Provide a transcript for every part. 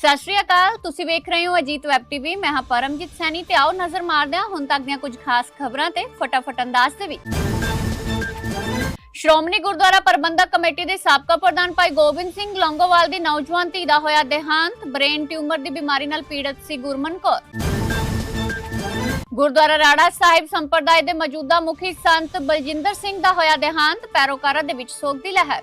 ਸਤਿ ਸ਼੍ਰੀ ਅਕਾਲ, ਤੁਸੀਂ ਵੇਖ ਰਹੇ ਹੋ ਅਜੀਤ ਵੈਬ ਟੀਵੀ ਮੈਂ ਹਾਂ ਪਰਮਜੀਤ ਸੈਣੀ ਤੇ ਆਓ ਨਜ਼ਰ ਮਾਰਦੇ ਹਾਂ ਹੁਣ ਤੱਕ ਦੀਆਂ ਕੁਝ ਖਾਸ ਖਬਰਾਂ ਤੇ ਫਟਾਫਟ ਅੰਦਾਜ਼ ਦੇ ਵਿੱਚ। ਸ਼੍ਰੋਮਣੀ ਗੁਰਦੁਆਰਾ ਪ੍ਰਬੰਧਕ ਕਮੇਟੀ ਦੇ ਸਾਬਕਾ ਪ੍ਰਧਾਨ ਭਾਈ ਗੋਬਿੰਦ ਸਿੰਘ ਲੌਂਗੋਵਾਲ ਦੀ ਨੌਜਵਾਨ ਧੀ ਦਾ ਹੋਇਆ ਦੇਹਾਂਤ, ਬ੍ਰੇਨ ਟਿਊਮਰ ਦੀ ਬਿਮਾਰੀ ਨਾਲ ਪੀੜਤ ਸੀ ਗੁਰਮਨ ਕੌਰ। ਗੁਰਦੁਆਰਾ ਰਾੜਾ ਸਾਹਿਬ ਸੰਪਰਦਾਇ ਦੇ ਮੌਜੂਦਾ ਮੁਖੀ ਸੰਤ ਬਲਜਿੰਦਰ ਸਿੰਘ ਦਾ ਹੋਇਆ ਦੇਹਾਂਤ, ਪੈਰੋਕਾਰਾਂ ਦੇ ਵਿੱਚ ਸੋਗ ਦੀ ਲਹਿਰ।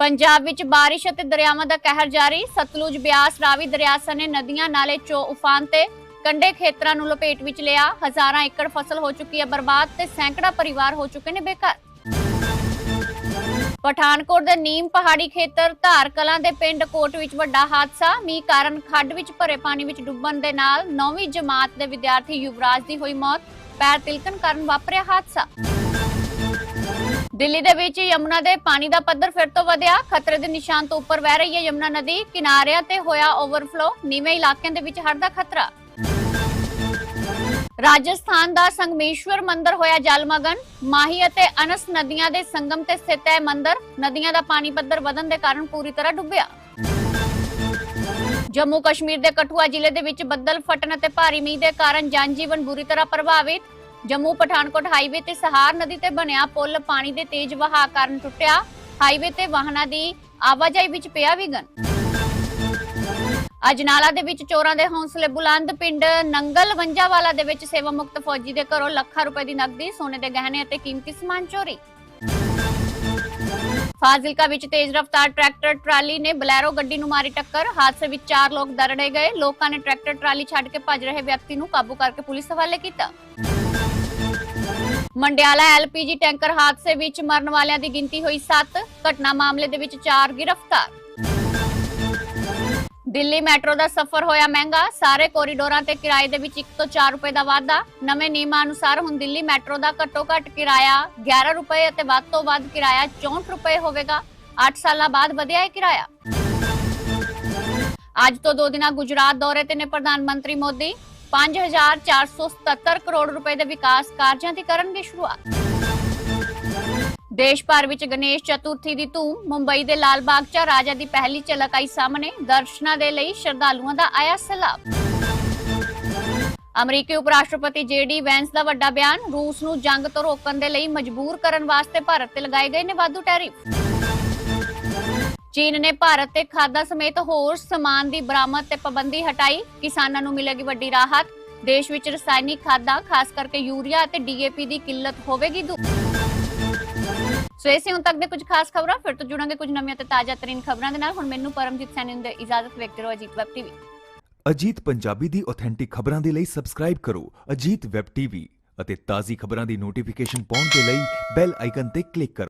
ਪੰਜਾਬ ਵਿੱਚ ਬਾਰਿਸ਼ ਅਤੇ ਦਰਿਆਵਾਂ ਦਾ ਕਹਿਰ ਜਾਰੀ। ਸਤਲੁਜ, ਬਿਆਸ, ਰਾਵੀ, ਦਰਿਆ ਸਣੇ ਨਦੀਆਂ ਨਾਲੇ ਚੋ ਉਫਾਨ ਤੇ ਕੰਡੇ ਖੇਤਰਾਂ ਨੂੰ ਲਪੇਟ ਵਿੱਚ ਲਿਆ। ਹਜ਼ਾਰਾਂ ਏਕੜ ਫਸਲ ਹੋ ਚੁੱਕੀ ਹੈ ਬਰਬਾਦ ਤੇ ਸੈਂਕੜਾ ਪਰਿਵਾਰ ਹੋ ਚੁੱਕੇ ਨੇ ਬੇਕਾਰ ਪਠਾਨਕੋਟ ਦੇ ਨੀਮ ਪਹਾੜੀ ਖੇਤਰ ਧਾਰ ਕਲਾਂ ਦੇ ਪਿੰਡ ਕੋਟ ਵਿੱਚ ਵੱਡਾ ਹਾਦਸਾ। ਮੀਂਹ ਕਾਰਨ ਖੱਡ ਵਿੱਚ ਭਰੇ ਪਾਣੀ ਵਿੱਚ ਡੁੱਬਣ ਦੇ ਨਾਲ 9ਵੀਂ ਜਮਾਤ ਦੇ ਵਿਦਿਆਰਥੀ ਯੁਵਰਾਜ ਦੀ ਹੋਈ ਮੌਤ। ਪੈਰ ਤਿਲਕਣ ਕਾਰਨ ਵਾਪਰਿਆ ਹਾਦਸਾ। ਦਿੱਲੀ ਦੇ ਵਿੱਚ ਯਮੁਨਾ ਦੇ ਪਾਣੀ ਦਾ ਪੱਧਰ ਫਿਰ ਤੋਂ ਵਧਿਆ। ਖਤਰੇ ਦੇ ਨਿਸ਼ਾਨ ਤੋਂ ਉੱਪਰ ਵਹਿ ਰਹੀ ਹੈ ਯਮੁਨਾ ਨਦੀ। ਕਿਨਾਰਿਆਂ ਤੇ ਹੋਇਆ ਓਵਰਫਲੋ ਨੀਵੇਂ ਇਲਾਕਿਆਂ ਦੇ ਵਿੱਚ ਹੜ੍ਹ ਦਾ ਖਤਰਾ। ਰਾਜਸਥਾਨ ਦਾ ਸੰਗਮੇਸ਼ਵਰ ਮੰਦਿਰ ਹੋਇਆ ਜਲਮਗਨ। ਮਾਹੀ ਅਤੇ ਅਨਸ ਨਦੀਆਂ ਦੇ ਸੰਗਮ ਤੇ ਸਥਿਤ ਹੈ ਮੰਦਿਰ। ਨਦੀਆਂ ਦਾ ਪਾਣੀ ਪੱਧਰ ਵਧਣ ਦੇ ਕਾਰਨ ਪੂਰੀ ਤਰ੍ਹਾਂ ਡੁੱਬਿਆ। ਜੰਮੂ ਕਸ਼ਮੀਰ ਦੇ ਕਠੂਆ ਜ਼ਿਲ੍ਹੇ ਦੇ ਵਿੱਚ ਬੱਦਲ ਫਟਣ ਅਤੇ ਭਾਰੀ ਮੀਂਹ ਦੇ ਕਾਰਨ ਜਨਜੀਵਨ ਬੁਰੀ ਤਰ੍ਹਾਂ ਪ੍ਰਭਾਵਿਤ। ਜੰਮੂ ਪਠਾਨਕੋਟ ਹਾਈਵੇ ਤੇ ਸਹਾਰ ਨਦੀ ਤੇ ਬਣਿਆ ਪੁਲ ਪਾਣੀ ਦੇ ਤੇਜ਼ ਵਹਾਅ ਕਾਰਨ ਟੁੱਟਿਆ। ਹਾਈਵੇ ਤੇ ਵਾਹਨਾਂ ਦੀ ਆਵਾਜਾਈ ਵਿੱਚ ਪਿਆ ਵਿਘਨ। ਅਜਨਾਲਾ ਦੇ ਵਿੱਚ ਚੋਰਾਂ ਦੇ ਹੌਸਲੇ ਬੁਲੰਦ ਪਿੰਡ ਨੰਗਲ ਵੰਜਾਵਾਲਾ ਦੇ ਵਿੱਚ ਸੇਵਾ ਮੁਕਤ ਫੌਜੀ ਦੇ ਘਰੋਂ ਲੱਖਾਂ ਰੁਪਏ ਦੀ ਨਕਦੀ, ਸੋਨੇ ਦੇ ਗਹਿਣੇ ਅਤੇ ਕੀਮਤੀ ਸਮਾਨ ਚੋਰੀ। ਫਾਜ਼ਿਲਕਾ ਵਿੱਚ ਤੇਜ਼ ਰਫ਼ਤਾਰ ਟਰੈਕਟਰ ਟਰਾਲੀ ਨੇ ਬਲੈਰੋ ਗੱਡੀ ਨੂੰ ਮਾਰੀ ਟੱਕਰ। ਹਾਦਸੇ ਵਿੱਚ ਚਾਰ ਲੋਕ ਦਰੜੇ ਗਏ। ਲੋਕਾਂ ਨੇ ਟਰੈਕਟਰ ਟਰਾਲੀ ਛੱਡ ਕੇ ਭੱਜ ਰਹੇ ਵਿਅਕਤੀ ਨੂੰ ਕਾਬੂ ਕਰਕੇ ਪੁਲਿਸ ਹਵਾਲੇ ਕੀਤਾ। ਮੰਡਿਆਲਾ ਐਲਪੀਜੀ ਟੈਂਕਰ ਹਾਦਸੇ ਵਿੱਚ ਮਰਨ ਵਾਲਿਆਂ ਦੀ ਗਿਣਤੀ ਹੋਈ 7 ਘਟਨਾ ਮਾਮਲੇ ਦੇ ਵਿੱਚ 4 ਗ੍ਰਿਫਤਾਰ। ਦਿੱਲੀ ਮੈਟਰੋ ਦਾ ਸਫ਼ਰ ਹੋਇਆ ਮਹਿੰਗਾ। ਸਾਰੇ ਕੋਰੀਡੋਰਾਂ ਤੇ ਕਿਰਾਏ ਦੇ ਵਿੱਚ 1 ਤੋਂ 4 ਰੁਪਏ ਦਾ ਵਾਧਾ। ਨਵੇਂ ਨਿਯਮਾਂ ਅਨੁਸਾਰ ਹੁਣ ਦਿੱਲੀ ਮੈਟਰੋ ਦਾ ਘੱਟੋ ਘੱਟ ਕਿਰਾਇਆ 11 ਰੁਪਏ ਅਤੇ ਵੱਧ ਤੋਂ ਵੱਧ ਕਿਰਾਇਆ 64 ਰੁਪਏ ਹੋਵੇਗਾ। 8 ਸਾਲਾਂ ਬਾਅਦ ਵਧਿਆ ਹੈ ਕਿਰਾਇਆ। ਅੱਜ ਤੋਂ ਦੋ ਦਿਨਾਂ ਗੁਜਰਾਤ ਦੌਰੇ ਤੇ ਨੇ ਪ੍ਰਧਾਨ ਮੰਤਰੀ ਮੋਦੀ। 5477 ਕਰੋੜ ਰੁਪਏ ਦੇ ਵਿਕਾਸ ਕਾਰਜਾਂ ਦੀ ਕਰਨਗੇ ਸ਼ੁਰੂਆਤ। ਦੇਸ਼ ਭਰ ਵਿੱਚ ਗਣੇਸ਼ ਚਤੁਰਥੀ ਦੀ ਧੂਮ, ਮੁੰਬਈ ਦੇ ਲਾਲ ਬਾਗ 'ਚ ਰਾਜਾ ਦੀ ਪਹਿਲੀ ਝਲਕ ਆਈ ਸਾਹਮਣੇ, ਦਰਸ਼ਨਾਂ ਦੇ ਲਈ ਸ਼ਰਧਾਲੂਆਂ ਦਾ ਆਇਆ ਸਲਾਬ। ਅਮਰੀਕੀ ਉਪ ਰਾਸ਼ਟਰਪਤੀ ਜੇਡੀ ਵੈਂਸ ਦਾ ਵੱਡਾ ਬਿਆਨ, ਰੂਸ ਨੂੰ ਜੰਗ ਤੋਂ ਰੋਕਣ ਦੇ ਲਈ ਮਜਬੂਰ ਕਰਨ ਵਾਸਤੇ ਭਾਰਤ ਤੇ ਲਗਾਏ ਗਏ ਨੇ ਵਾਧੂ ਟੈਰਿਫ। ਚੀਨ ਨੇ ਭਾਰਤ ਤੇ ਖਾਦਾ ਸਮੇਤ ਹੋਰ ਸਮਾਨ ਦੀ ਬਰਾਮਦ ਤੇ ਪਾਬੰਦੀ ਹਟਾਈ। ਕਿਸਾਨਾਂ ਨੂੰ ਮਿਲੇਗੀ ਵੱਡੀ ਰਾਹਤ। ਦੇਸ਼ ਵਿੱਚ ਰਸਾਇਣਿਕ ਖਾਦਾਂ, ਖਾਸ ਕਰਕੇ ਯੂਰੀਆ ਅਤੇ ਡੀਏਪੀ ਦੀ ਕਿੱਲਤ ਹੋਵੇਗੀ ਦੂਰ ਸੋ ਇਸੇ ਹੁਣ ਤੱਕ ਦੇ ਕੁਝ ਖਾਸ ਖਬਰਾਂ। ਫਿਰ ਤੋਂ ਜੁੜਾਂਗੇ ਕੁਝ ਨਵੀਆਂ ਤੇ ਤਾਜ਼ਾ ਤਰੀਨ ਖਬਰਾਂ ਦੇ ਨਾਲ। ਹੁਣ ਮੈਨੂੰ ਪਰਮਜੀਤ ਸੈਣੀ ਨੂੰ ਇਜਾਜ਼ਤ ਵੇਖਦੇ ਰਹੋ ਅਜੀਤ ਵੈਬ ਟੀਵੀ। ਅਜੀਤ ਪੰਜਾਬੀ ਦੀ ਆਥੈਂਟਿਕ ਖਬਰਾਂ ਦੇ ਲਈ ਸਬਸਕ੍ਰਾਈਬ ਕਰੋ ਅਜੀਤ ਵੈਬ ਟੀਵੀ ਅਤੇ ਤਾਜ਼ੀ ਖਬਰਾਂ ਦੀ ਨੋਟੀਫਿਕੇਸ਼ਨ ਪਾਉਣ ਦੇ ਲਈ ਬੈਲ ਆਈਕਨ ਤੇ ਕਲਿੱਕ ਕਰੋ।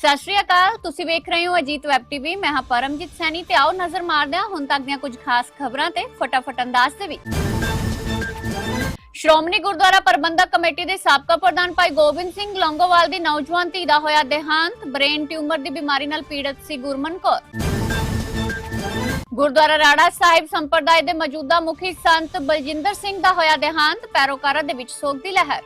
ਸਤਿ ਸ਼੍ਰੀ ਅਕਾਲ, ਤੁਸੀਂ ਵੇਖ ਰਹੇ ਹੋ ਅਜੀਤ ਵੈਬ ਟੀਵੀ, ਮੈਂ ਹਾਂ ਪਰਮਜੀਤ ਸੈਣੀ ਤੇ ਆਓ ਨਜ਼ਰ ਮਾਰਦੇ ਹਾਂ ਹੁਣ ਤੱਕ ਦੀਆਂ ਕੁਝ ਖਾਸ ਖਬਰਾਂ ਤੇ ਫਟਾਫਟ ਅੰਦਾਜ਼ ਦੇ ਵਿੱਚ ਸ਼੍ਰੋਮਣੀ ਗੁਰਦੁਆਰਾ ਪ੍ਰਬੰਧਕ ਕਮੇਟੀ ਦੇ ਸਾਬਕਾ ਪ੍ਰਧਾਨ ਭਾਈ ਗੋਬਿੰਦ ਸਿੰਘ ਲੌਂਗੋਵਾਲ ਦੀ ਨੌਜਵਾਨ ਧੀ ਦਾ ਹੋਇਆ ਦੇਹਾਂਤ, ਬ੍ਰੇਨ ਟਿਊਮਰ ਦੀ ਬਿਮਾਰੀ ਨਾਲ ਪੀੜਤ ਸੀ ਗੁਰਮਨ ਕੌਰ। ਗੁਰਦੁਆਰਾ ਰਾੜਾ ਸਾਹਿਬ ਸੰਪਰਦਾਇ ਦੇ ਮੌਜੂਦਾ ਮੁਖੀ ਸੰਤ ਬਲਜਿੰਦਰ ਸਿੰਘ ਦਾ ਹੋਇਆ ਦੇਹਾਂਤ, ਪੈਰੋਕਾਰਾਂ ਦੇ ਵਿੱਚ ਸੋਗ ਦੀ ਲਹਿਰ।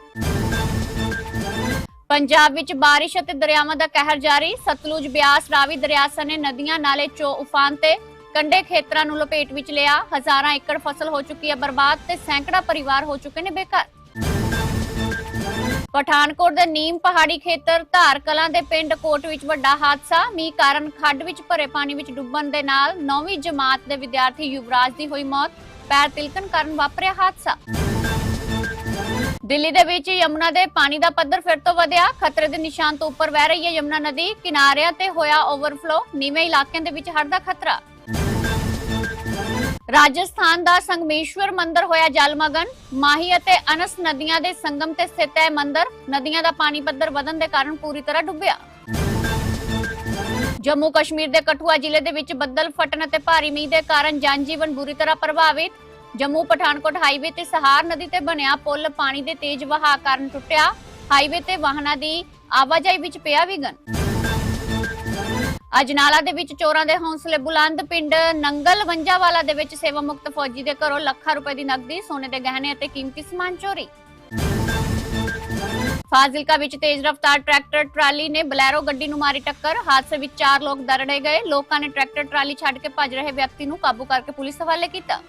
ਪੰਜਾਬ ਵਿੱਚ ਬਾਰਿਸ਼ ਅਤੇ ਦਰਿਆਵਾਂ ਦਾ ਕਹਿਰ ਜਾਰੀ। ਸਤਲੁਜ, ਬਿਆਸ, ਰਾਵੀ, ਦਰਿਆ ਸਣੇ ਨਦੀਆਂ ਨਾਲੇ ਚੋ ਉਫਾਨ ਤੇ ਕੰਡੇ ਖੇਤਰਾਂ ਨੂੰ ਲਪੇਟ ਵਿੱਚ ਲਿਆ। ਹਜ਼ਾਰਾਂ ਏਕੜ ਫਸਲ ਹੋ ਚੁੱਕੀ ਹੈ ਬਰਬਾਦ ਤੇ ਸੈਂਕੜਾ ਪਰਿਵਾਰ ਹੋ ਚੁੱਕੇ ਨੇ ਬੇਕਾਰ ਪਠਾਨਕੋਟ ਦੇ ਨੀਮ ਪਹਾੜੀ ਖੇਤਰ ਧਾਰ ਕਲਾਂ ਦੇ ਪਿੰਡ ਕੋਟ ਵਿੱਚ ਵੱਡਾ ਹਾਦਸਾ। ਮੀਂਹ ਕਾਰਨ ਖੱਡ ਵਿੱਚ ਭਰੇ ਪਾਣੀ ਵਿੱਚ ਡੁੱਬਣ ਦੇ ਨਾਲ 9ਵੀਂ ਜਮਾਤ ਦੇ ਵਿਦਿਆਰਥੀ ਯੁਵਰਾਜ ਦੀ ਹੋਈ ਮੌਤ। ਪੈਰ ਤਿਲਕਣ ਕਾਰਨ ਵਾਪਰਿਆ ਹਾਦਸਾ। ਦਿੱਲੀ ਦੇ ਵਿੱਚ ਯਮੁਨਾ ਦੇ ਪਾਣੀ ਦਾ ਪੱਧਰ ਫਿਰ ਤੋਂ ਵਧਿਆ। ਖਤਰੇ ਦੇ ਨਿਸ਼ਾਨ ਤੋਂ ਉੱਪਰ ਵਹਿ ਰਹੀ ਹੈ ਯਮੁਨਾ ਨਦੀ। ਕਿਨਾਰਿਆਂ ਤੇ ਹੋਇਆ ਓਵਰਫਲੋ ਨੀਵੇਂ ਇਲਾਕਿਆਂ ਦੇ ਵਿੱਚ ਹੜ੍ਹ ਦਾ ਖਤਰਾ। ਰਾਜਸਥਾਨ ਦਾ ਸੰਗਮੇਸ਼ਵਰ ਮੰਦਿਰ ਹੋਇਆ ਜਲਮਗਨ। ਮਾਹੀ ਅਤੇ ਅਨਸ ਨਦੀਆਂ ਦੇ ਸੰਗਮ ਤੇ ਸਥਿਤ ਹੈ ਮੰਦਿਰ। ਨਦੀਆਂ ਦਾ ਪਾਣੀ ਪੱਧਰ ਵਧਣ ਦੇ ਕਾਰਨ ਪੂਰੀ ਤਰ੍ਹਾਂ ਡੁੱਬਿਆ। ਜੰਮੂ ਕਸ਼ਮੀਰ ਦੇ ਕਠੂਆ ਜ਼ਿਲ੍ਹੇ ਦੇ ਵਿੱਚ ਬੱਦਲ ਫਟਣ ਅਤੇ ਭਾਰੀ ਮੀਂਹ ਦੇ ਕਾਰਨ ਜਨਜੀਵਨ ਬੁਰੀ ਤਰ੍ਹਾਂ ਪ੍ਰਭਾਵਿਤ। ਜੰਮੂ ਪਠਾਨਕੋਟ ਹਾਈਵੇ ਤੇ ਸਹਾਰ ਨਦੀ ਤੇ ਬਣਿਆ ਪੁਲ ਪਾਣੀ ਦੇ ਤੇਜ਼ ਵਹਾਅ ਕਾਰਨ ਟੁੱਟਿਆ। ਹਾਈਵੇ ਤੇ ਵਾਹਨਾਂ ਦੀ ਆਵਾਜਾਈ ਵਿੱਚ ਪਿਆ ਵਿਘਨ। ਅਜਨਾਲਾ ਦੇ ਵਿੱਚ ਚੋਰਾਂ ਦੇ ਹੌਸਲੇ ਬੁਲੰਦ, ਪਿੰਡ ਨੰਗਲ ਵੰਜਾਵਾਲਾ ਦੇ ਵਿੱਚ ਸੇਵਾ ਮੁਕਤ ਫੌਜੀ ਦੇ ਘਰੋਂ ਲੱਖਾਂ ਰੁਪਏ ਦੀ ਨਕਦੀ, ਸੋਨੇ ਦੇ ਗਹਿਣੇ ਅਤੇ ਕੀਮਤੀ ਸਮਾਨ ਚੋਰੀ। ਫਾਜ਼ਿਲਕਾ ਵਿੱਚ ਤੇਜ਼ ਰਫ਼ਤਾਰ ਟਰੈਕਟਰ ਟਰਾਲੀ ਨੇ ਬਲੈਰੋ ਗੱਡੀ ਨੂੰ ਮਾਰੀ ਟੱਕਰ। ਹਾਦਸੇ ਵਿੱਚ ਚਾਰ ਲੋਕ ਦਰੜੇ ਗਏ। ਲੋਕਾਂ ਨੇ ਟਰੈਕਟਰ ਟਰਾਲੀ ਛੱਡ ਕੇ ਭੱਜ ਰਹੇ ਵਿਅਕਤੀ ਨੂੰ ਕਾਬੂ ਕਰਕੇ ਪੁਲਿਸ ਹਵਾਲੇ ਕੀਤਾ।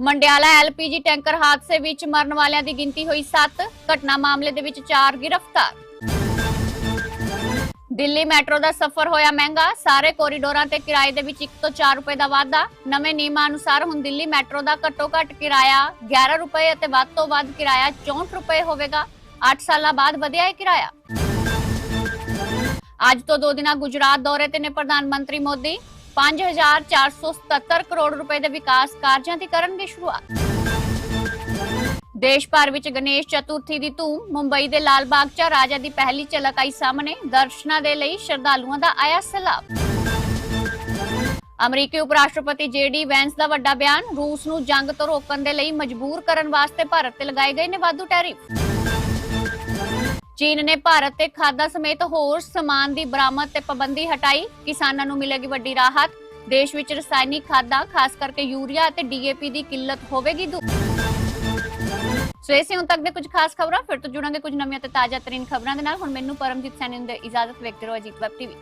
ਮੰਡਿਆਲਾ ਐਲਪੀਜੀ ਟੈਂਕਰ ਹਾਦਸੇ ਵਿੱਚ ਮਰਨ ਵਾਲਿਆਂ ਦੀ ਗਿਣਤੀ ਹੋਈ 7 ਘਟਨਾ ਮਾਮਲੇ ਦੇ ਵਿੱਚ 4 ਗ੍ਰਿਫਤਾਰ। ਦਿੱਲੀ ਮੈਟਰੋ ਦਾ ਸਫ਼ਰ ਹੋਇਆ ਮਹਿੰਗਾ। ਸਾਰੇ ਕੋਰੀਡੋਰਾਂ ਤੇ ਕਿਰਾਏ ਦੇ ਵਿੱਚ 1 ਤੋਂ 4 ਰੁਪਏ ਦਾ ਵਾਧਾ। ਨਵੇਂ ਨਿਯਮਾਂ ਅਨੁਸਾਰ ਹੁਣ ਦਿੱਲੀ ਮੈਟਰੋ ਦਾ ਘੱਟੋ ਘੱਟ ਕਿਰਾਇਆ 11 ਰੁਪਏ ਅਤੇ ਵੱਧ ਤੋਂ ਵੱਧ ਕਿਰਾਇਆ 64 ਰੁਪਏ ਹੋਵੇਗਾ। 8 ਸਾਲਾਂ ਬਾਅਦ ਵਧਿਆ ਹੈ ਕਿਰਾਇਆ। ਅੱਜ ਤੋਂ ਦੋ ਦਿਨਾਂ ਗੁਜਰਾਤ ਦੌਰੇ ਤੇ ਨੇ ਪ੍ਰਧਾਨ ਮੰਤਰੀ ਮੋਦੀ। 5477 ਕਰੋੜ ਰੁਪਏ ਦੇ ਵਿਕਾਸ ਕਾਰਜਾਂ ਦੀ ਕਰਨਗੇ ਸ਼ੁਰੂਆਤ। ਦੇਸ਼ ਭਰ ਵਿੱਚ ਗਣੇਸ਼ ਚਤੁਰਥੀ ਦੀ ਧੂਮ, ਮੁੰਬਈ ਦੇ ਲਾਲ ਬਾਗ 'ਚ ਰਾਜਾ ਦੀ ਪਹਿਲੀ ਝਲਕ ਆਈ ਸਾਹਮਣੇ, ਦਰਸ਼ਨਾਂ ਦੇ ਲਈ ਸ਼ਰਧਾਲੂਆਂ ਦਾ ਆਇਆ ਸਲਾਬ। ਅਮਰੀਕੀ ਉਪ ਰਾਸ਼ਟਰਪਤੀ ਜੇਡੀ ਵੈਂਸ ਦਾ ਵੱਡਾ ਬਿਆਨ, ਰੂਸ ਨੂੰ ਜੰਗ ਤੋਂ ਰੋਕਣ ਦੇ ਲਈ ਮਜਬੂਰ ਕਰਨ ਵਾਸਤੇ ਭਾਰਤ ਤੇ ਲਗਾਏ ਗਏ ਨੇ ਵਾਧੂ ਟੈਰਿਫ। ਚੀਨ ਨੇ ਭਾਰਤ ਤੇ ਖਾਦਾਂ ਸਮੇਤ ਹੋਰ ਸਮਾਨ ਦੀ ਬਰਾਮਦ ਤੇ ਪਾਬੰਦੀ ਹਟਾਈ। ਕਿਸਾਨਾਂ ਨੂੰ ਮਿਲੇਗੀ ਵੱਡੀ ਰਾਹਤ। ਦੇਸ਼ ਵਿੱਚ ਰਸਾਇਣਿਕ ਖਾਦਾਂ, ਖਾਸ ਕਰਕੇ ਯੂਰੀਆ ਅਤੇ ਡੀਏਪੀ ਦੀ ਕਿੱਲਤ ਹੋਵੇਗੀ ਦੂਰ ਸੋ ਇਹ ਹੁਣ ਤੱਕ ਦੇ ਕੁਝ ਖਾਸ ਖਬਰਾਂ। ਫਿਰ ਤੋਂ ਜੁੜਾਂਗੇ ਕੁਝ ਨਵੀਆਂ ਤੇ ਤਾਜ਼ਾ ਤਰੀਨ ਖਬਰਾਂ ਦੇ ਨਾਲ। ਹੁਣ ਮੈਨੂੰ ਪਰਮਜੀਤ ਸੈਣੀ ਨੂੰ ਦੇ ਇਜਾਜ਼ਤ ਵੇਖਦੇ ਰਹੋ ਅਜੀਤ ਵੈਬ ਟੀਵੀ।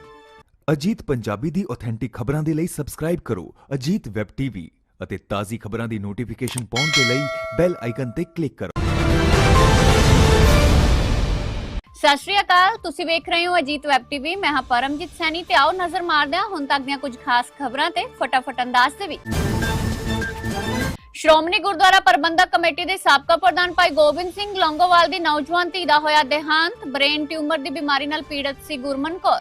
ਅਜੀਤ ਪੰਜਾਬੀ ਦੀ ਆਥੈਂਟਿਕ ਖਬਰਾਂ ਦੇ ਲਈ ਸਬਸਕ੍ਰਾਈਬ ਕਰੋ ਅਜੀਤ ਵੈਬ ਟੀਵੀ ਅਤੇ ਤਾਜ਼ੀ ਖਬਰਾਂ ਦੀ ਨੋਟੀਫਿਕੇਸ਼ਨ ਪਾਉਣ ਦੇ ਲਈ ਬੈਲ ਆਈਕਨ ਤੇ ਕਲਿੱਕ ਕਰੋ। ਸਤਿ ਸ਼੍ਰੀ ਅਕਾਲ, ਤੁਸੀਂ ਵੇਖ ਰਹੇ ਹੋ ਅਜੀਤ ਵੈਬ ਟੀਵੀ। ਮੈਂ ਹਾਂ ਪਰਮਜੀਤ ਸੈਣੀ ਤੇ ਆਓ ਨਜ਼ਰ ਮਾਰਦੇ ਹਾਂ ਹੁਣ ਤੱਕ ਦੀਆਂ ਕੁਝ ਖਾਸ ਖਬਰਾਂ ਤੇ ਫਟਾਫਟ ਅੰਦਾਜ਼ ਦੇ ਵਿੱਚ। ਸ਼੍ਰੋਮਣੀ ਗੁਰਦੁਆਰਾ ਪ੍ਰਬੰਧਕ ਕਮੇਟੀ ਦੇ ਸਾਬਕਾ ਪ੍ਰਧਾਨ ਭਾਈ ਗੋਬਿੰਦ ਸਿੰਘ ਲੌਂਗੋਵਾਲ ਦੀ ਨੌਜਵਾਨ ਧੀ ਦਾ ਹੋਇਆ ਦੇਹਾਂਤ, ਬ੍ਰੇਨ ਟਿਊਮਰ ਦੀ ਬਿਮਾਰੀ ਨਾਲ ਪੀੜਤ ਸੀ ਗੁਰਮਨ ਕੌਰ।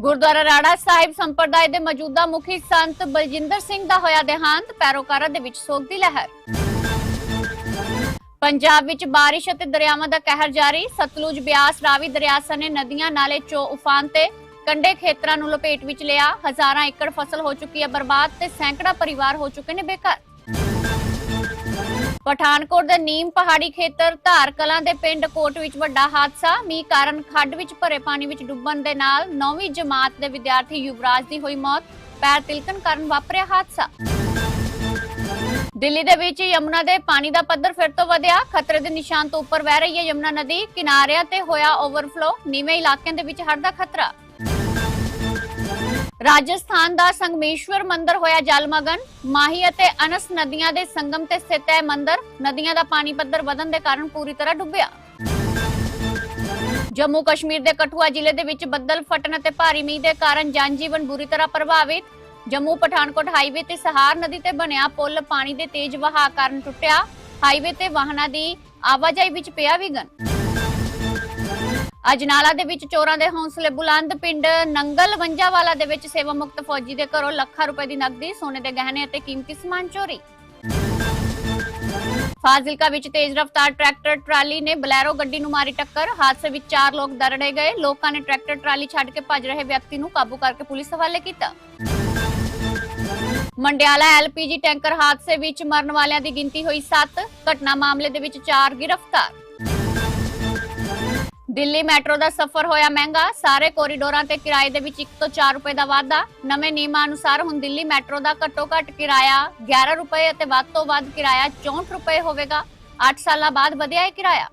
ਗੁਰਦੁਆਰਾ ਰਾੜਾ ਸਾਹਿਬ ਸੰਪਰਦਾਇ ਦੇ ਮੌਜੂਦਾ ਮੁਖੀ ਸੰਤ ਬਲਜਿੰਦਰ ਸਿੰਘ ਦਾ ਹੋਇਆ ਦੇਹਾਂਤ, ਪੈਰੋਕਾਰਾਂ ਦੇ ਵਿੱਚ ਸੋਗ ਦੀ ਲਹਿਰ। ਪੰਜਾਬ ਵਿੱਚ ਬਾਰਿਸ਼ ਅਤੇ ਦਰਿਆਵਾਂ ਦਾ ਕਹਿਰ ਜਾਰੀ। ਸਤਲੁਜ, ਬਿਆਸ, ਰਾਵੀ, ਦਰਿਆ ਸਣੇ ਨਦੀਆਂ ਨਾਲੇ ਚੋ ਉਫਾਨ ਤੇ ਕੰਡੇ ਖੇਤਰਾਂ ਨੂੰ ਲਪੇਟ ਵਿੱਚ ਲਿਆ। ਹਜ਼ਾਰਾਂ ਏਕੜ ਫਸਲ ਹੋ ਚੁੱਕੀ ਹੈ ਬਰਬਾਦ ਤੇ ਸੈਂਕੜਾ ਪਰਿਵਾਰ ਹੋ ਚੁੱਕੇ ਨੇ ਬੇਕਾਰ ਪਠਾਨਕੋਟ ਦੇ ਨੀਮ ਪਹਾੜੀ ਖੇਤਰ ਧਾਰ ਕਲਾਂ ਦੇ ਪਿੰਡ ਕੋਟ ਵਿੱਚ ਵੱਡਾ ਹਾਦਸਾ। ਮੀਂਹ ਕਾਰਨ ਖੱਡ ਵਿੱਚ ਭਰੇ ਪਾਣੀ ਵਿੱਚ ਡੁੱਬਣ ਦੇ ਨਾਲ 9ਵੀਂ ਜਮਾਤ ਦੇ ਵਿਦਿਆਰਥੀ ਯੁਵਰਾਜ ਦੀ ਹੋਈ ਮੌਤ। ਪੈਰ ਤਿਲਕਣ ਕਾਰਨ ਵਾਪਰਿਆ ਹਾਦਸਾ। ਦਿੱਲੀ ਦੇ ਵਿੱਚ ਯਮੁਨਾ ਦੇ ਪਾਣੀ ਦਾ ਪੱਧਰ ਫਿਰ ਤੋਂ ਵਧਿਆ। ਖਤਰੇ ਦੇ ਨਿਸ਼ਾਨ ਤੋਂ ਉੱਪਰ ਵਹਿ ਰਹੀ ਹੈ ਯਮੁਨਾ ਨਦੀ। ਕਿਨਾਰਿਆਂ ਤੇ ਹੋਇਆ ਓਵਰਫਲੋ ਨੀਵੇਂ ਇਲਾਕਿਆਂ ਦੇ ਵਿੱਚ ਹੜ੍ਹ ਦਾ ਖਤਰਾ। ਰਾਜਸਥਾਨ ਦਾ ਸੰਗਮੇਸ਼ਵਰ ਮੰਦਿਰ ਹੋਇਆ ਜਲਮਗਨ। ਮਾਹੀ ਅਤੇ ਅਨਸ ਨਦੀਆਂ ਦੇ ਸੰਗਮ ਤੇ ਸਥਿਤ ਹੈ ਮੰਦਿਰ। ਨਦੀਆਂ ਦਾ ਪਾਣੀ ਪੱਧਰ ਵਧਣ ਦੇ ਕਾਰਨ ਪੂਰੀ ਤਰ੍ਹਾਂ ਡੁੱਬਿਆ। ਜੰਮੂ ਕਸ਼ਮੀਰ ਦੇ ਕਠੂਆ ਜ਼ਿਲ੍ਹੇ ਦੇ ਵਿੱਚ ਬੱਦਲ, ਫਟਣ ਅਤੇ ਭਾਰੀ ਮੀਂਹ ਦੇ ਕਾਰਨ ਜਨਜੀਵਨ ਬੁਰੀ ਤਰ੍ਹਾਂ ਪ੍ਰਭਾਵਿਤ। ਜੰਮੂ ਪਠਾਨਕੋਟ ਹਾਈਵੇ ਤੇ ਸਹਾਰ ਨਦੀ ਤੇ ਬਣਿਆ ਪੁਲ ਪਾਣੀ ਦੇ ਤੇਜ਼ ਵਹਾਅ ਕਾਰਨ ਟੁੱਟਿਆ। ਹਾਈਵੇ ਤੇ ਵਾਹਨਾਂ ਦੀ ਆਵਾਜਾਈ ਵਿੱਚ ਪਿਆ ਵਿਘਨ। ਅਜਨਾਲਾ ਦੇ ਵਿੱਚ ਚੋਰਾਂ ਦੇ ਹੌਸਲੇ ਬੁਲੰਦ ਪਿੰਡ ਨੰਗਲ ਵੰਜਾਵਾਲਾ ਦੇ ਵਿੱਚ ਸੇਵਾ ਮੁਕਤ ਫੌਜੀ ਦੇ ਘਰੋਂ ਲੱਖਾਂ ਰੁਪਏ ਦੀ ਨਕਦੀ, ਸੋਨੇ ਦੇ ਗਹਿਣੇ ਅਤੇ ਕੀਮਤੀ ਸਮਾਨ ਚੋਰੀ। ਫਾਜ਼ਿਲਕਾ ਵਿੱਚ ਤੇਜ਼ ਰਫ਼ਤਾਰ ਟਰੈਕਟਰ ਟਰਾਲੀ ਨੇ ਬਲੈਰੋ ਗੱਡੀ ਨੂੰ ਮਾਰੀ ਟੱਕਰ। ਹਾਦਸੇ ਵਿੱਚ ਚਾਰ ਲੋਕ ਦਰੜੇ ਗਏ। ਲੋਕਾਂ ਨੇ ਟਰੈਕਟਰ ਟਰਾਲੀ ਛੱਡ ਕੇ ਭੱਜ ਰਹੇ ਵਿਅਕਤੀ ਨੂੰ ਕਾਬੂ ਕਰਕੇ ਪੁਲਿਸ ਹਵਾਲੇ ਕੀਤਾ। ਮੰਡਿਆਲਾ ਐਲਪੀਜੀ ਟੈਂਕਰ ਹਾਦਸੇ ਵਿੱਚ ਮਰਨ ਵਾਲਿਆਂ ਦੀ ਗਿਣਤੀ ਹੋਈ 7 ਘਟਨਾ ਮਾਮਲੇ ਦੇ ਵਿੱਚ 4 ਗ੍ਰਿਫਤਾਰ। ਦਿੱਲੀ ਮੈਟਰੋ ਦਾ ਸਫ਼ਰ ਹੋਇਆ ਮਹਿੰਗਾ। ਸਾਰੇ ਕੋਰੀਡੋਰਾਂ ਤੇ ਕਿਰਾਏ ਦੇ ਵਿੱਚ 1 ਤੋਂ 4 ਰੁਪਏ ਦਾ ਵਾਧਾ। ਨਵੇਂ ਨਿਯਮਾਂ ਅਨੁਸਾਰ ਹੁਣ ਦਿੱਲੀ ਮੈਟਰੋ ਦਾ ਘੱਟੋ ਘੱਟ ਕਿਰਾਇਆ 11 ਰੁਪਏ ਅਤੇ ਵੱਧ ਤੋਂ ਵੱਧ ਕਿਰਾਇਆ 64 ਰੁਪਏ ਹੋਵੇਗਾ। 8 ਸਾਲਾਂ ਬਾਅਦ ਵਧਿਆ ਹੈ ਕਿਰਾਇਆ।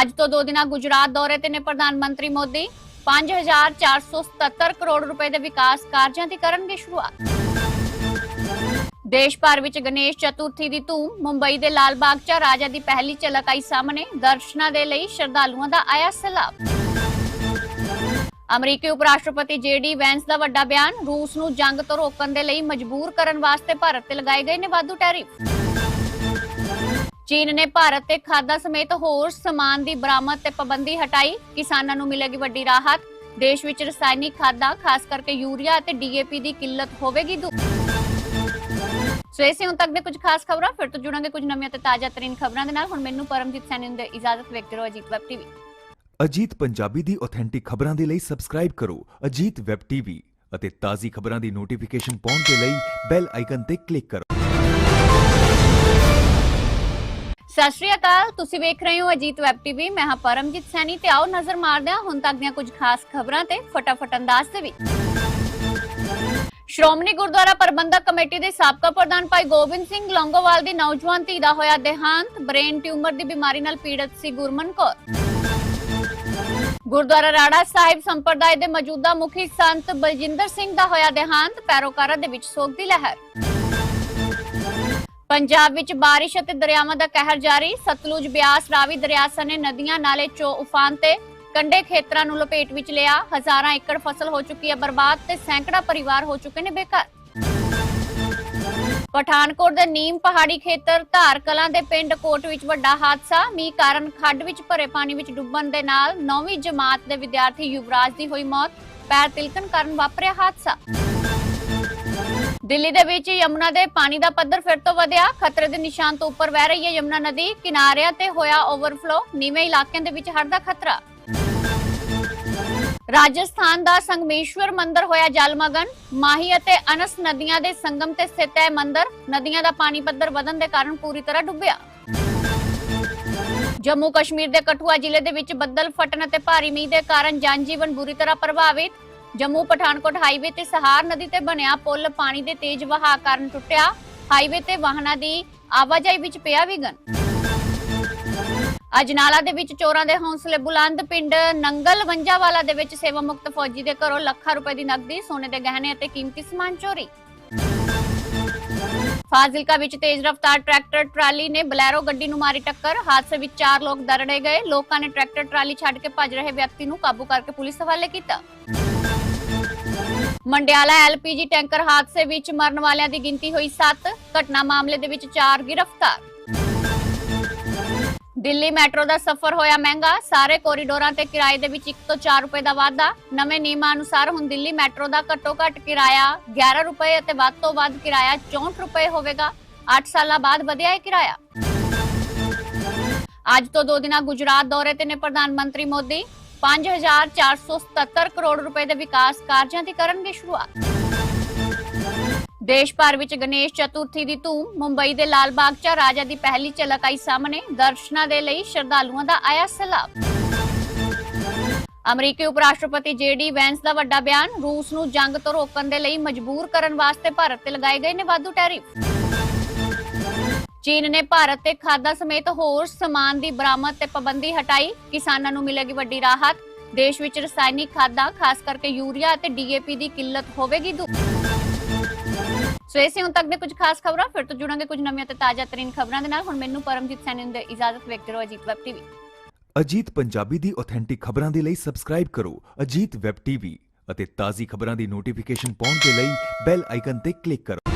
ਅੱਜ ਤੋਂ ਦੋ ਦਿਨਾਂ ਗੁਜਰਾਤ ਦੌਰੇ ਤੇ ਨੇ ਪ੍ਰਧਾਨ ਮੰਤਰੀ ਮੋਦੀ। 5477 ਕਰੋੜ ਰੁਪਏ ਦੇ ਵਿਕਾਸ ਕਾਰਜਾਂ ਦੀ ਕਰਨਗੇ ਸ਼ੁਰੂਆਤ। ਦੇਸ਼ ਭਰ ਵਿੱਚ ਗਣੇਸ਼ ਚਤੁਰਥੀ ਦੀ ਧੂਮ, ਮੁੰਬਈ ਦੇ ਲਾਲ ਬਾਗ 'ਚ ਰਾਜਾ ਦੀ ਪਹਿਲੀ ਝਲਕ ਆਈ ਸਾਹਮਣੇ, ਦਰਸ਼ਨਾਂ ਦੇ ਲਈ ਸ਼ਰਧਾਲੂਆਂ ਦਾ ਆਇਆ ਸਲਾਬ। ਅਮਰੀਕੀ ਉਪ ਰਾਸ਼ਟਰਪਤੀ ਜੇਡੀ ਵੈਂਸ ਦਾ ਵੱਡਾ ਬਿਆਨ, ਰੂਸ ਨੂੰ ਜੰਗ ਤੋਂ ਰੋਕਣ ਦੇ ਲਈ ਮਜਬੂਰ ਕਰਨ ਵਾਸਤੇ ਭਾਰਤ ਤੇ ਲਗਾਏ ਗਏ ਨੇ ਵਾਧੂ ਟੈਰਿਫ। ਚੀਨ ਨੇ ਭਾਰਤ ਤੇ ਖਾਦਾਂ ਸਮੇਤ ਹੋਰ ਸਮਾਨ ਦੀ ਬਰਾਮਦ ਤੇ ਪਾਬੰਦੀ ਹਟਾਈ। ਕਿਸਾਨਾਂ ਨੂੰ ਮਿਲੇਗੀ ਵੱਡੀ ਰਾਹਤ। ਦੇਸ਼ ਵਿੱਚ ਰਸਾਇਣਿਕ ਖਾਦਾਂ, ਖਾਸ ਕਰਕੇ ਯੂਰੀਆ ਅਤੇ ਡੀਏਪੀ ਦੀ ਕਿੱਲਤ ਹੋਵੇਗੀ ਸੋ ਇਹ ਹੁਣ ਤੱਕ ਦੇ ਕੁਝ ਖਾਸ ਖਬਰਾਂ, ਫਿਰ ਤੋਂ ਜੁੜਾਂਗੇ ਕੁਝ ਨਵੀਆਂ ਤੇ ਤਾਜ਼ਾ ਤਰੀਨ ਖਬਰਾਂ ਦੇ ਨਾਲ। ਹੁਣ ਮੈਨੂੰ ਪਰਮਜੀਤ ਸੈਣੀ ਨੂੰ ਦੇ ਇਜਾਜ਼ਤ ਵੇਖਦੇ ਰਹੋ ਅਜੀਤ ਵੈਬ ਟੀਵੀ। ਅਜੀਤ ਪੰਜਾਬੀ ਦੀ ਆਥੈਂਟਿਕ ਖਬਰਾਂ ਦੇ ਲਈ ਸਬਸਕ੍ਰਾਈਬ ਕਰੋ ਅਜੀਤ ਵੈਬ ਟੀਵੀ ਅਤੇ ਤਾਜ਼ੀ ਖਬਰਾਂ ਦੀ ਨੋਟੀਫਿਕੇਸ਼ਨ ਪਾਉਣ ਦੇ ਲਈ ਬੈਲ ਆਈਕਨ ਤੇ ਕਲਿੱਕ ਕਰੋ। ਸਤਿ ਸ਼੍ਰੀ ਅਕਾਲ, ਤੁਸੀਂ ਵੇਖ ਰਹੇ ਹੋ ਅਜੀਤ ਵੈਬ ਟੀਵੀ, ਮੈਂ ਹਾਂ ਪਰਮਜੀਤ ਸੈਣੀ ਤੇ ਆਓ ਨਜ਼ਰ ਮਾਰਦੇ ਹਾਂ ਹੁਣ ਤੱਕ ਦੀਆਂ ਕੁਝ ਖਾਸ ਖਬਰਾਂ ਤੇ ਫਟਾਫਟ ਅੰਦਾਜ਼ ਦੇ ਵਿੱਚ ਸ਼੍ਰੋਮਣੀ ਗੁਰਦੁਆਰਾ ਪ੍ਰਬੰਧਕ ਕਮੇਟੀ ਦੇ ਸਾਬਕਾ ਪ੍ਰਧਾਨ ਭਾਈ ਗੋਬਿੰਦ ਸਿੰਘ ਲੌਂਗੋਵਾਲ ਦੀ ਨੌਜਵਾਨ ਧੀ ਦਾ ਹੋਇਆ ਦੇਹਾਂਤ, ਬ੍ਰੇਨ ਟਿਊਮਰ ਦੀ ਬਿਮਾਰੀ ਨਾਲ ਪੀੜਤ ਸੀ ਗੁਰਮਨ ਕੌਰ। ਗੁਰਦੁਆਰਾ ਰਾੜਾ ਸਾਹਿਬ ਸੰਪਰਦਾਇ ਦੇ ਮੌਜੂਦਾ ਮੁਖੀ ਸੰਤ ਬਲਜਿੰਦਰ ਸਿੰਘ ਦਾ ਹੋਇਆ ਦੇਹਾਂਤ, ਪੈਰੋਕਾਰਾਂ ਦੇ ਵਿੱਚ ਸੋਗ ਦੀ ਲਹਿਰ। ਪੰਜਾਬ ਵਿੱਚ ਬਾਰਿਸ਼ ਅਤੇ ਦਰਿਆਵਾਂ ਦਾ ਕਹਿਰ ਜਾਰੀ। ਸਤਲੁਜ, ਬਿਆਸ, ਰਾਵੀ, ਦਰਿਆ ਸਣੇ ਨਦੀਆਂ ਨਾਲੇ ਚੋ ਉਫਾਨ ਤੇ ਕੰਡੇ ਖੇਤਰਾਂ ਨੂੰ ਲਪੇਟ ਵਿੱਚ ਲਿਆ। ਹਜ਼ਾਰਾਂ ਏਕੜ ਫਸਲ ਹੋ ਚੁੱਕੀ ਹੈ ਬਰਬਾਦ ਤੇ ਸੈਂਕੜਾ ਪਰਿਵਾਰ ਹੋ ਚੁੱਕੇ ਨੇ ਬੇਕਾਰ ਪਠਾਨਕੋਟ ਦੇ ਨੀਮ ਪਹਾੜੀ ਖੇਤਰ ਧਾਰ ਕਲਾਂ ਦੇ ਪਿੰਡ ਕੋਟ ਵਿੱਚ ਵੱਡਾ ਹਾਦਸਾ। ਮੀਂਹ ਕਾਰਨ ਖੱਡ ਵਿੱਚ ਭਰੇ ਪਾਣੀ ਵਿੱਚ ਡੁੱਬਣ ਦੇ ਨਾਲ 9ਵੀਂ ਜਮਾਤ ਦੇ ਵਿਦਿਆਰਥੀ ਯੁਵਰਾਜ ਦੀ ਹੋਈ ਮੌਤ। ਪੈਰ ਤਿਲਕਣ ਕਾਰਨ ਵਾਪਰਿਆ ਹਾਦਸਾ। ਦਿੱਲੀ ਦੇ ਵਿੱਚ ਯਮੁਨਾ ਦੇ ਪਾਣੀ ਦਾ ਪੱਧਰ ਫਿਰ ਤੋਂ ਵਧਿਆ। ਖਤਰੇ ਦੇ ਨਿਸ਼ਾਨ ਤੋਂ ਉੱਪਰ ਵਹਿ ਰਹੀ ਹੈ ਯਮੁਨਾ ਨਦੀ। ਕਿਨਾਰਿਆਂ ਤੇ ਹੋਇਆ ਓਵਰਫਲੋ ਨੀਵੇਂ ਇਲਾਕਿਆਂ ਦੇ ਵਿੱਚ ਹੜ੍ਹ ਦਾ ਖਤਰਾ। ਰਾਜਸਥਾਨ ਦਾ ਸੰਗਮੇਸ਼ਵਰ ਮੰਦਿਰ ਹੋਇਆ ਜਲਮਗਨ। ਮਾਹੀ ਅਤੇ ਅਨਸ ਨਦੀਆਂ ਦੇ ਸੰਗਮ ਤੇ ਸਥਿਤ ਹੈ ਮੰਦਿਰ। ਨਦੀਆਂ ਦਾ ਪਾਣੀ ਪੱਧਰ ਵਧਣ ਦੇ ਕਾਰਨ ਪੂਰੀ ਤਰ੍ਹਾਂ ਡੁੱਬਿਆ। ਜੰਮੂ ਕਸ਼ਮੀਰ ਦੇ ਕਠੂਆ ਜ਼ਿਲ੍ਹੇ ਦੇ ਵਿੱਚ ਬੱਦਲ ਫਟਣ ਅਤੇ ਭਾਰੀ ਮੀਂਹ ਦੇ ਕਾਰਨ ਜਨਜੀਵਨ ਬੁਰੀ ਤਰ੍ਹਾਂ ਪ੍ਰਭਾਵਿਤ। ਜੰਮੂ ਪਠਾਨਕੋਟ ਹਾਈਵੇ ਤੇ ਸਹਾਰ ਨਦੀ ਤੇ ਬਣਿਆ ਪੁਲ ਪਾਣੀ ਦੇ ਤੇਜ਼ ਵਹਾਅ ਕਾਰਨ ਟੁੱਟਿਆ। ਹਾਈਵੇ ਤੇ ਵਾਹਨਾਂ ਦੀ ਆਵਾਜਾਈ ਵਿੱਚ ਪਿਆ ਵਿਗਨ ਅਜਨਾਲਾ ਦੇ ਵਿੱਚ ਚੋਰਾਂ ਦੇ ਹੌਸਲੇ ਬੁਲੰਦ, ਪਿੰਡ ਨੰਗਲ ਵੰਜਾਵਾਲਾ ਦੇ ਵਿੱਚ ਸੇਵਾ ਮੁਕਤ ਫੌਜੀ ਦੇ ਘਰੋਂ ਲੱਖਾਂ ਰੁਪਏ ਦੀ ਨਕਦੀ, ਸੋਨੇ ਦੇ ਗਹਿਣੇ ਅਤੇ ਕੀਮਤੀ ਸਮਾਨ ਚੋਰੀ। ਫਾਜ਼ਿਲਕਾ ਵਿੱਚ ਤੇਜ਼ ਰਫ਼ਤਾਰ ਟਰੈਕਟਰ ਟਰਾਲੀ ਨੇ ਬਲੈਰੋ ਗੱਡੀ ਨੂੰ ਮਾਰੀ ਟੱਕਰ। ਹਾਦਸੇ ਵਿੱਚ ਚਾਰ ਲੋਕ ਦਰੜੇ ਗਏ। ਲੋਕਾਂ ਨੇ ਟਰੈਕਟਰ ਟਰਾਲੀ ਛੱਡ ਕੇ ਭੱਜ ਰਹੇ ਵਿਅਕਤੀ ਨੂੰ ਕਾਬੂ ਕਰਕੇ ਪੁਲਿਸ ਹਵਾਲੇ ਕੀਤਾ। ਮੰਡਿਆਲਾ ਐਲਪੀਜੀ ਟੈਂਕਰ ਹਾਦਸੇ ਵਿੱਚ ਮਰਨ ਵਾਲਿਆਂ ਦੀ ਗਿਣਤੀ ਹੋਈ 7 ਘਟਨਾ ਮਾਮਲੇ ਦੇ ਵਿੱਚ 4 ਗ੍ਰਿਫਤਾਰ। ਦਿੱਲੀ ਮੈਟਰੋ ਦਾ ਸਫ਼ਰ ਹੋਇਆ ਮਹਿੰਗਾ। ਸਾਰੇ ਕੋਰੀਡੋਰਾਂ ਤੇ ਕਿਰਾਏ ਦੇ ਵਿੱਚ 1 ਤੋਂ 4 ਰੁਪਏ ਦਾ ਵਾਧਾ। ਨਵੇਂ ਨਿਯਮਾਂ ਅਨੁਸਾਰ ਹੁਣ ਦਿੱਲੀ ਮੈਟਰੋ ਦਾ ਘੱਟੋ ਘੱਟ ਕਿਰਾਇਆ 11 ਰੁਪਏ ਅਤੇ ਵੱਧ ਤੋਂ ਵੱਧ ਕਿਰਾਇਆ 64 ਰੁਪਏ ਹੋਵੇਗਾ। 8 ਸਾਲਾਂ ਬਾਅਦ ਵਧਿਆ ਹੈ ਕਿਰਾਇਆ। ਅੱਜ ਤੋਂ ਦੋ ਦਿਨਾਂ ਗੁਜਰਾਤ ਦੌਰੇ ਤੇ ਨੇ ਪ੍ਰਧਾਨ ਮੰਤਰੀ ਮੋਦੀ। 5477 ਕਰੋੜ ਰੁਪਏ ਦੇ ਵਿਕਾਸ ਕਾਰਜਾਂ ਦੀ ਕਰਨਗੇ ਸ਼ੁਰੂਆਤ। ਦੇਸ਼ ਭਰ ਵਿੱਚ ਗਣੇਸ਼ ਚਤੁਰਥੀ ਦੀ ਧੂਮ, ਮੁੰਬਈ ਦੇ ਲਾਲ ਬਾਗ 'ਚ ਰਾਜਾ ਦੀ ਪਹਿਲੀ ਝਲਕ ਆਈ ਸਾਹਮਣੇ, ਦਰਸ਼ਨਾਂ ਦੇ ਲਈ ਸ਼ਰਧਾਲੂਆਂ ਦਾ ਆਇਆ ਸਲਾਬ। ਅਮਰੀਕੀ ਉਪ ਰਾਸ਼ਟਰਪਤੀ ਜੇਡੀ ਵੈਂਸ ਦਾ ਵੱਡਾ ਬਿਆਨ, ਰੂਸ ਨੂੰ ਜੰਗ ਤੋਂ ਰੋਕਣ ਦੇ ਲਈ ਮਜਬੂਰ ਕਰਨ ਵਾਸਤੇ ਭਾਰਤ ਤੇ ਲਗਾਏ ਗਏ ਨੇ ਵਾਧੂ ਟੈਰਿਫ। ਚੀਨ ਨੇ ਭਾਰਤ ਤੇ ਖਾਦਾਂ ਸਮੇਤ ਹੋਰ ਸਮਾਨ ਦੀ ਬਰਾਮਦ ਤੇ ਪਾਬੰਦੀ ਹਟਾਈ। ਕਿਸਾਨਾਂ ਨੂੰ ਮਿਲੇਗੀ ਵੱਡੀ ਰਾਹਤ। ਦੇਸ਼ ਵਿੱਚ ਰਸਾਇਣਿਕ ਖਾਦਾਂ, ਖਾਸ ਕਰਕੇ ਯੂਰੀਆ ਅਤੇ ਡੀਏਪੀ ਦੀ ਕਿੱਲਤ ਹੋਵੇਗੀ ਦੂਰ ਸੋ ਇਸੇ ਹੁਣ ਤੱਕ ਦੇ ਕੁਝ ਖਾਸ ਖਬਰਾਂ। ਫਿਰ ਤੋਂ ਜੁੜਾਂਗੇ ਕੁਝ ਨਵੀਆਂ ਤੇ ਤਾਜ਼ਾ ਤਰੀਨ ਖਬਰਾਂ ਦੇ ਨਾਲ। ਹੁਣ ਮੈਨੂੰ ਪਰਮਜੀਤ ਸੈਣੀ ਨੂੰ ਦੇ ਇਜਾਜ਼ਤ ਵੇਖਦੇ ਅਜੀਤ ਵੈਬ ਟੀਵੀ। ਅਜੀਤ ਪੰਜਾਬੀ ਦੀ ਆਥੈਂਟਿਕ ਖਬਰਾਂ ਦੇ ਲਈ ਸਬਸਕ੍ਰਾਈਬ ਕਰੋ ਅਜੀਤ ਵੈਬ ਟੀਵੀ ਅਤੇ ਤਾਜ਼ੀ ਖਬਰਾਂ ਦੀ ਨੋਟੀਫਿਕੇਸ਼ਨ ਪਾਉਣ ਦੇ ਲਈ ਬੈਲ ਆਈਕਨ ਤੇ ਕਲਿੱਕ ਕਰੋ।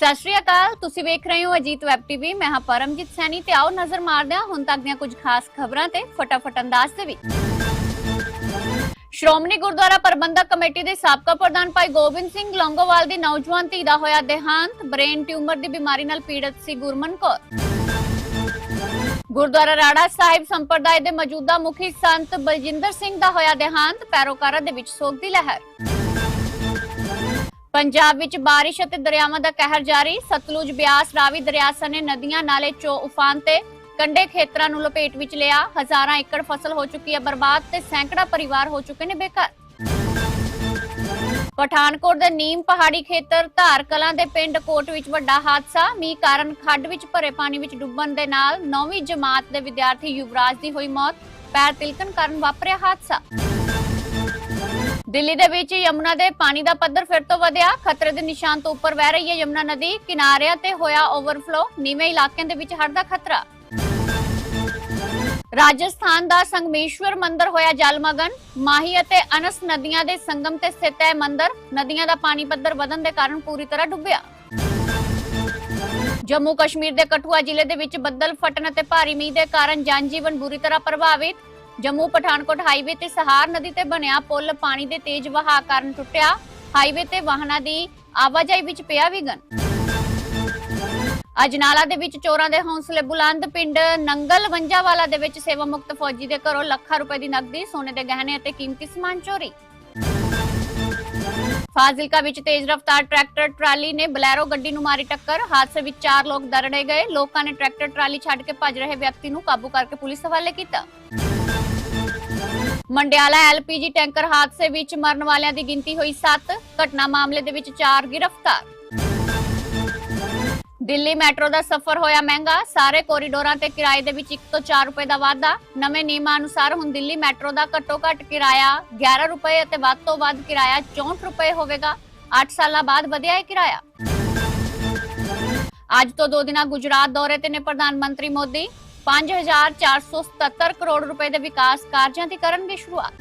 ਸਤਿ ਸ਼੍ਰੀ ਅਕਾਲ, ਤੁਸੀਂ ਵੇਖ ਰਹੇ ਹੋ ਅਜੀਤ ਵੈਬ ਟੀਵੀ ਮੈਂ ਹਾਂ ਪਰਮਜੀਤ ਸੈਣੀ ਤੇ ਆਓ ਨਜ਼ਰ ਮਾਰਦੇ ਹਾਂ ਹੁਣ ਤੱਕ ਦੀਆਂ ਕੁਝ ਖਾਸ ਖਬਰਾਂ ਤੇ ਫਟਾਫਟ ਅੰਦਾਜ਼ ਦੇ ਵਿੱਚ। ਸ਼੍ਰੋਮਣੀ ਗੁਰਦੁਆਰਾ ਪ੍ਰਬੰਧਕ ਕਮੇਟੀ ਦੇ ਸਾਬਕਾ ਪ੍ਰਧਾਨ ਭਾਈ ਗੋਬਿੰਦ ਸਿੰਘ ਲੌਂਗੋਵਾਲ ਦੀ ਨੌਜਵਾਨ ਧੀ ਦਾ ਹੋਇਆ ਦੇਹਾਂਤ, ਬ੍ਰੇਨ ਟਿਊਮਰ ਦੀ ਬਿਮਾਰੀ ਨਾਲ ਪੀੜਤ ਸੀ ਗੁਰਮਨ ਕੌਰ। ਗੁਰਦੁਆਰਾ ਰਾੜਾ ਸਾਹਿਬ ਸੰਪਰਦਾਇ ਦੇ ਮੌਜੂਦਾ ਮੁਖੀ ਸੰਤ ਬਲਜਿੰਦਰ ਸਿੰਘ ਦਾ ਹੋਇਆ ਦੇਹਾਂਤ, ਪੈਰੋਕਾਰਾਂ ਦੇ ਵਿੱਚ ਸੋਗ ਦੀ ਲਹਿਰ। ਪੰਜਾਬ ਵਿੱਚ ਬਾਰਿਸ਼ ਅਤੇ ਦਰਿਆਵਾਂ ਦਾ ਕਹਿਰ ਜਾਰੀ। ਸਤਲੁਜ, ਬਿਆਸ, ਰਾਵੀ, ਦਰਿਆ ਸਣੇ ਨਦੀਆਂ ਨਾਲੇ ਚੋ ਉਫਾਨ ਤੇ ਕੰਡੇ ਖੇਤਰਾਂ ਨੂੰ ਲਪੇਟ ਵਿੱਚ ਲਿਆ। ਹਜ਼ਾਰਾਂ ਏਕੜ ਫਸਲ ਹੋ ਚੁੱਕੀ ਹੈ ਬਰਬਾਦ ਤੇ ਸੈਂਕੜਾ ਪਰਿਵਾਰ ਹੋ ਚੁੱਕੇ ਨੇ ਬੇਘਰ। ਪਠਾਨਕੋਟ ਦੇ ਨੀਮ ਪਹਾੜੀ ਖੇਤਰ ਧਾਰ ਕਲਾਂ ਦੇ ਪਿੰਡ ਕੋਟ ਵਿੱਚ ਵੱਡਾ ਹਾਦਸਾ। ਮੀਂਹ ਕਾਰਨ ਖੱਡ ਵਿੱਚ ਭਰੇ ਪਾਣੀ ਵਿੱਚ ਡੁੱਬਣ ਦੇ ਨਾਲ 9ਵੀਂ ਜਮਾਤ ਦੇ ਵਿਦਿਆਰਥੀ ਯੁਵਰਾਜ ਦੀ ਹੋਈ ਮੌਤ। ਪੈਰ ਤਿਲਕਣ ਕਾਰਨ ਵਾਪਰਿਆ ਹਾਦਸਾ। ਦਿੱਲੀ ਦੇ ਵਿੱਚ ਯਮੁਨਾ ਦੇ ਪਾਣੀ ਦਾ ਪੱਧਰ ਫਿਰ ਤੋਂ ਵਧਿਆ। ਖਤਰੇ ਦੇ ਨਿਸ਼ਾਨ ਤੋਂ ਉੱਪਰ ਵਹਿ ਰਹੀ ਹੈ ਯਮੁਨਾ ਨਦੀ। ਕਿਨਾਰਿਆਂ ਤੇ ਹੋਇਆ ਓਵਰਫਲੋ ਨੀਵੇਂ ਇਲਾਕਿਆਂ ਦੇ ਵਿੱਚ ਹੜ੍ਹ ਦਾ ਖਤਰਾ। ਰਾਜਸਥਾਨ ਦਾ ਸੰਗਮੇਸ਼ਵਰ ਮੰਦਿਰ ਹੋਇਆ ਜਲਮਗਨ। ਮਾਹੀ ਅਤੇ ਅਨਸ ਨਦੀਆਂ ਦੇ ਸੰਗਮ ਤੇ ਸਥਿਤ ਹੈ ਮੰਦਿਰ। ਨਦੀਆਂ ਦਾ ਪਾਣੀ ਪੱਧਰ ਵਧਣ ਦੇ ਕਾਰਨ ਪੂਰੀ ਤਰ੍ਹਾਂ ਡੁੱਬਿਆ। ਜੰਮੂ ਕਸ਼ਮੀਰ ਦੇ ਕਠੂਆ ਜ਼ਿਲ੍ਹੇ ਦੇ ਵਿੱਚ ਬੱਦਲ ਫਟਣ ਅਤੇ ਭਾਰੀ ਮੀਂਹ ਦੇ ਕਾਰਨ ਜਨਜੀਵਨ ਬੁਰੀ ਤਰ੍ਹਾਂ ਪ੍ਰਭਾਵਿਤ। ਜੰਮੂ ਪਠਾਨਕੋਟ ਹਾਈਵੇ ਤੇ ਸਹਾਰ ਨਦੀ ਤੇ ਬਣਿਆ ਪੁਲ ਪਾਣੀ ਦੇ ਤੇਜ਼ ਵਹਾਅ ਕਾਰਨ ਟੁੱਟਿਆ। ਹਾਈਵੇ ਤੇ ਵਾਹਨਾਂ ਦੀ ਆਵਾਜਾਈ ਵਿੱਚ ਪਿਆ ਵਿਘਨ। ਅਜਨਾਲਾ ਦੇ ਵਿੱਚ ਚੋਰਾਂ ਦੇ ਹੌਸਲੇ ਬੁਲੰਦ ਪਿੰਡ ਨੰਗਲ ਵੰਜਾਵਾਲਾ ਦੇ ਵਿੱਚ ਸੇਵਾ ਮੁਕਤ ਫੌਜੀ ਦੇ ਘਰੋਂ ਲੱਖਾਂ ਰੁਪਏ ਦੀ ਨਕਦੀ, ਸੋਨੇ ਦੇ ਗਹਿਣੇ ਅਤੇ ਕੀਮਤੀ ਸਮਾਨ ਚੋਰੀ। ਫਾਜ਼ਿਲਕਾ ਵਿੱਚ ਤੇਜ਼ ਰਫ਼ਤਾਰ ਟਰੈਕਟਰ ਟਰਾਲੀ ਨੇ ਬਲੈਰੋ ਗੱਡੀ ਨੂੰ ਮਾਰੀ ਟੱਕਰ। ਹਾਦਸੇ ਵਿੱਚ ਚਾਰ ਲੋਕ ਦਰੜੇ ਗਏ। ਲੋਕਾਂ ਨੇ ਟਰੈਕਟਰ ਟਰਾਲੀ ਛੱਡ ਕੇ ਭੱਜ ਰਹੇ ਵਿਅਕਤੀ ਨੂੰ ਕਾਬੂ ਕਰਕੇ ਪੁਲਿਸ ਹਵਾਲੇ ਕੀਤਾ। ਮੰਡਿਆਲਾ ਐਲਪੀਜੀ ਟੈਂਕਰ ਹਾਦਸੇ ਵਿੱਚ ਮਰਨ ਵਾਲਿਆਂ ਦੀ ਗਿਣਤੀ ਹੋਈ 7 ਘਟਨਾ ਮਾਮਲੇ ਦੇ ਵਿੱਚ 4 ਗ੍ਰਿਫਤਾਰ। ਦਿੱਲੀ ਮੈਟਰੋ ਦਾ ਸਫ਼ਰ ਹੋਇਆ ਮਹਿੰਗਾ। ਸਾਰੇ ਕੋਰੀਡੋਰਾਂ ਤੇ ਕਿਰਾਏ ਦੇ ਵਿੱਚ 1 ਤੋਂ 4 ਰੁਪਏ ਦਾ ਵਾਧਾ। ਨਵੇਂ ਨਿਯਮਾਂ ਅਨੁਸਾਰ ਹੁਣ ਦਿੱਲੀ ਮੈਟਰੋ ਦਾ ਘੱਟੋ ਘੱਟ ਕਿਰਾਇਆ 11 ਰੁਪਏ ਅਤੇ ਵੱਧ ਤੋਂ ਵੱਧ ਕਿਰਾਇਆ 64 ਰੁਪਏ ਹੋਵੇਗਾ। 8 ਸਾਲਾਂ ਬਾਅਦ ਵਧਿਆ ਹੈ ਕਿਰਾਇਆ। ਅੱਜ ਤੋਂ ਦੋ ਦਿਨਾਂ ਗੁਜਰਾਤ ਦੌਰੇ ਤੇ ਨੇ ਪ੍ਰਧਾਨ ਮੰਤਰੀ ਮੋਦੀ। 5477 ਕਰੋੜ ਰੁਪਏ ਦੇ ਵਿਕਾਸ ਕਾਰਜਾਂ ਦੀ ਕਰਨਗੇ ਸ਼ੁਰੂਆਤ।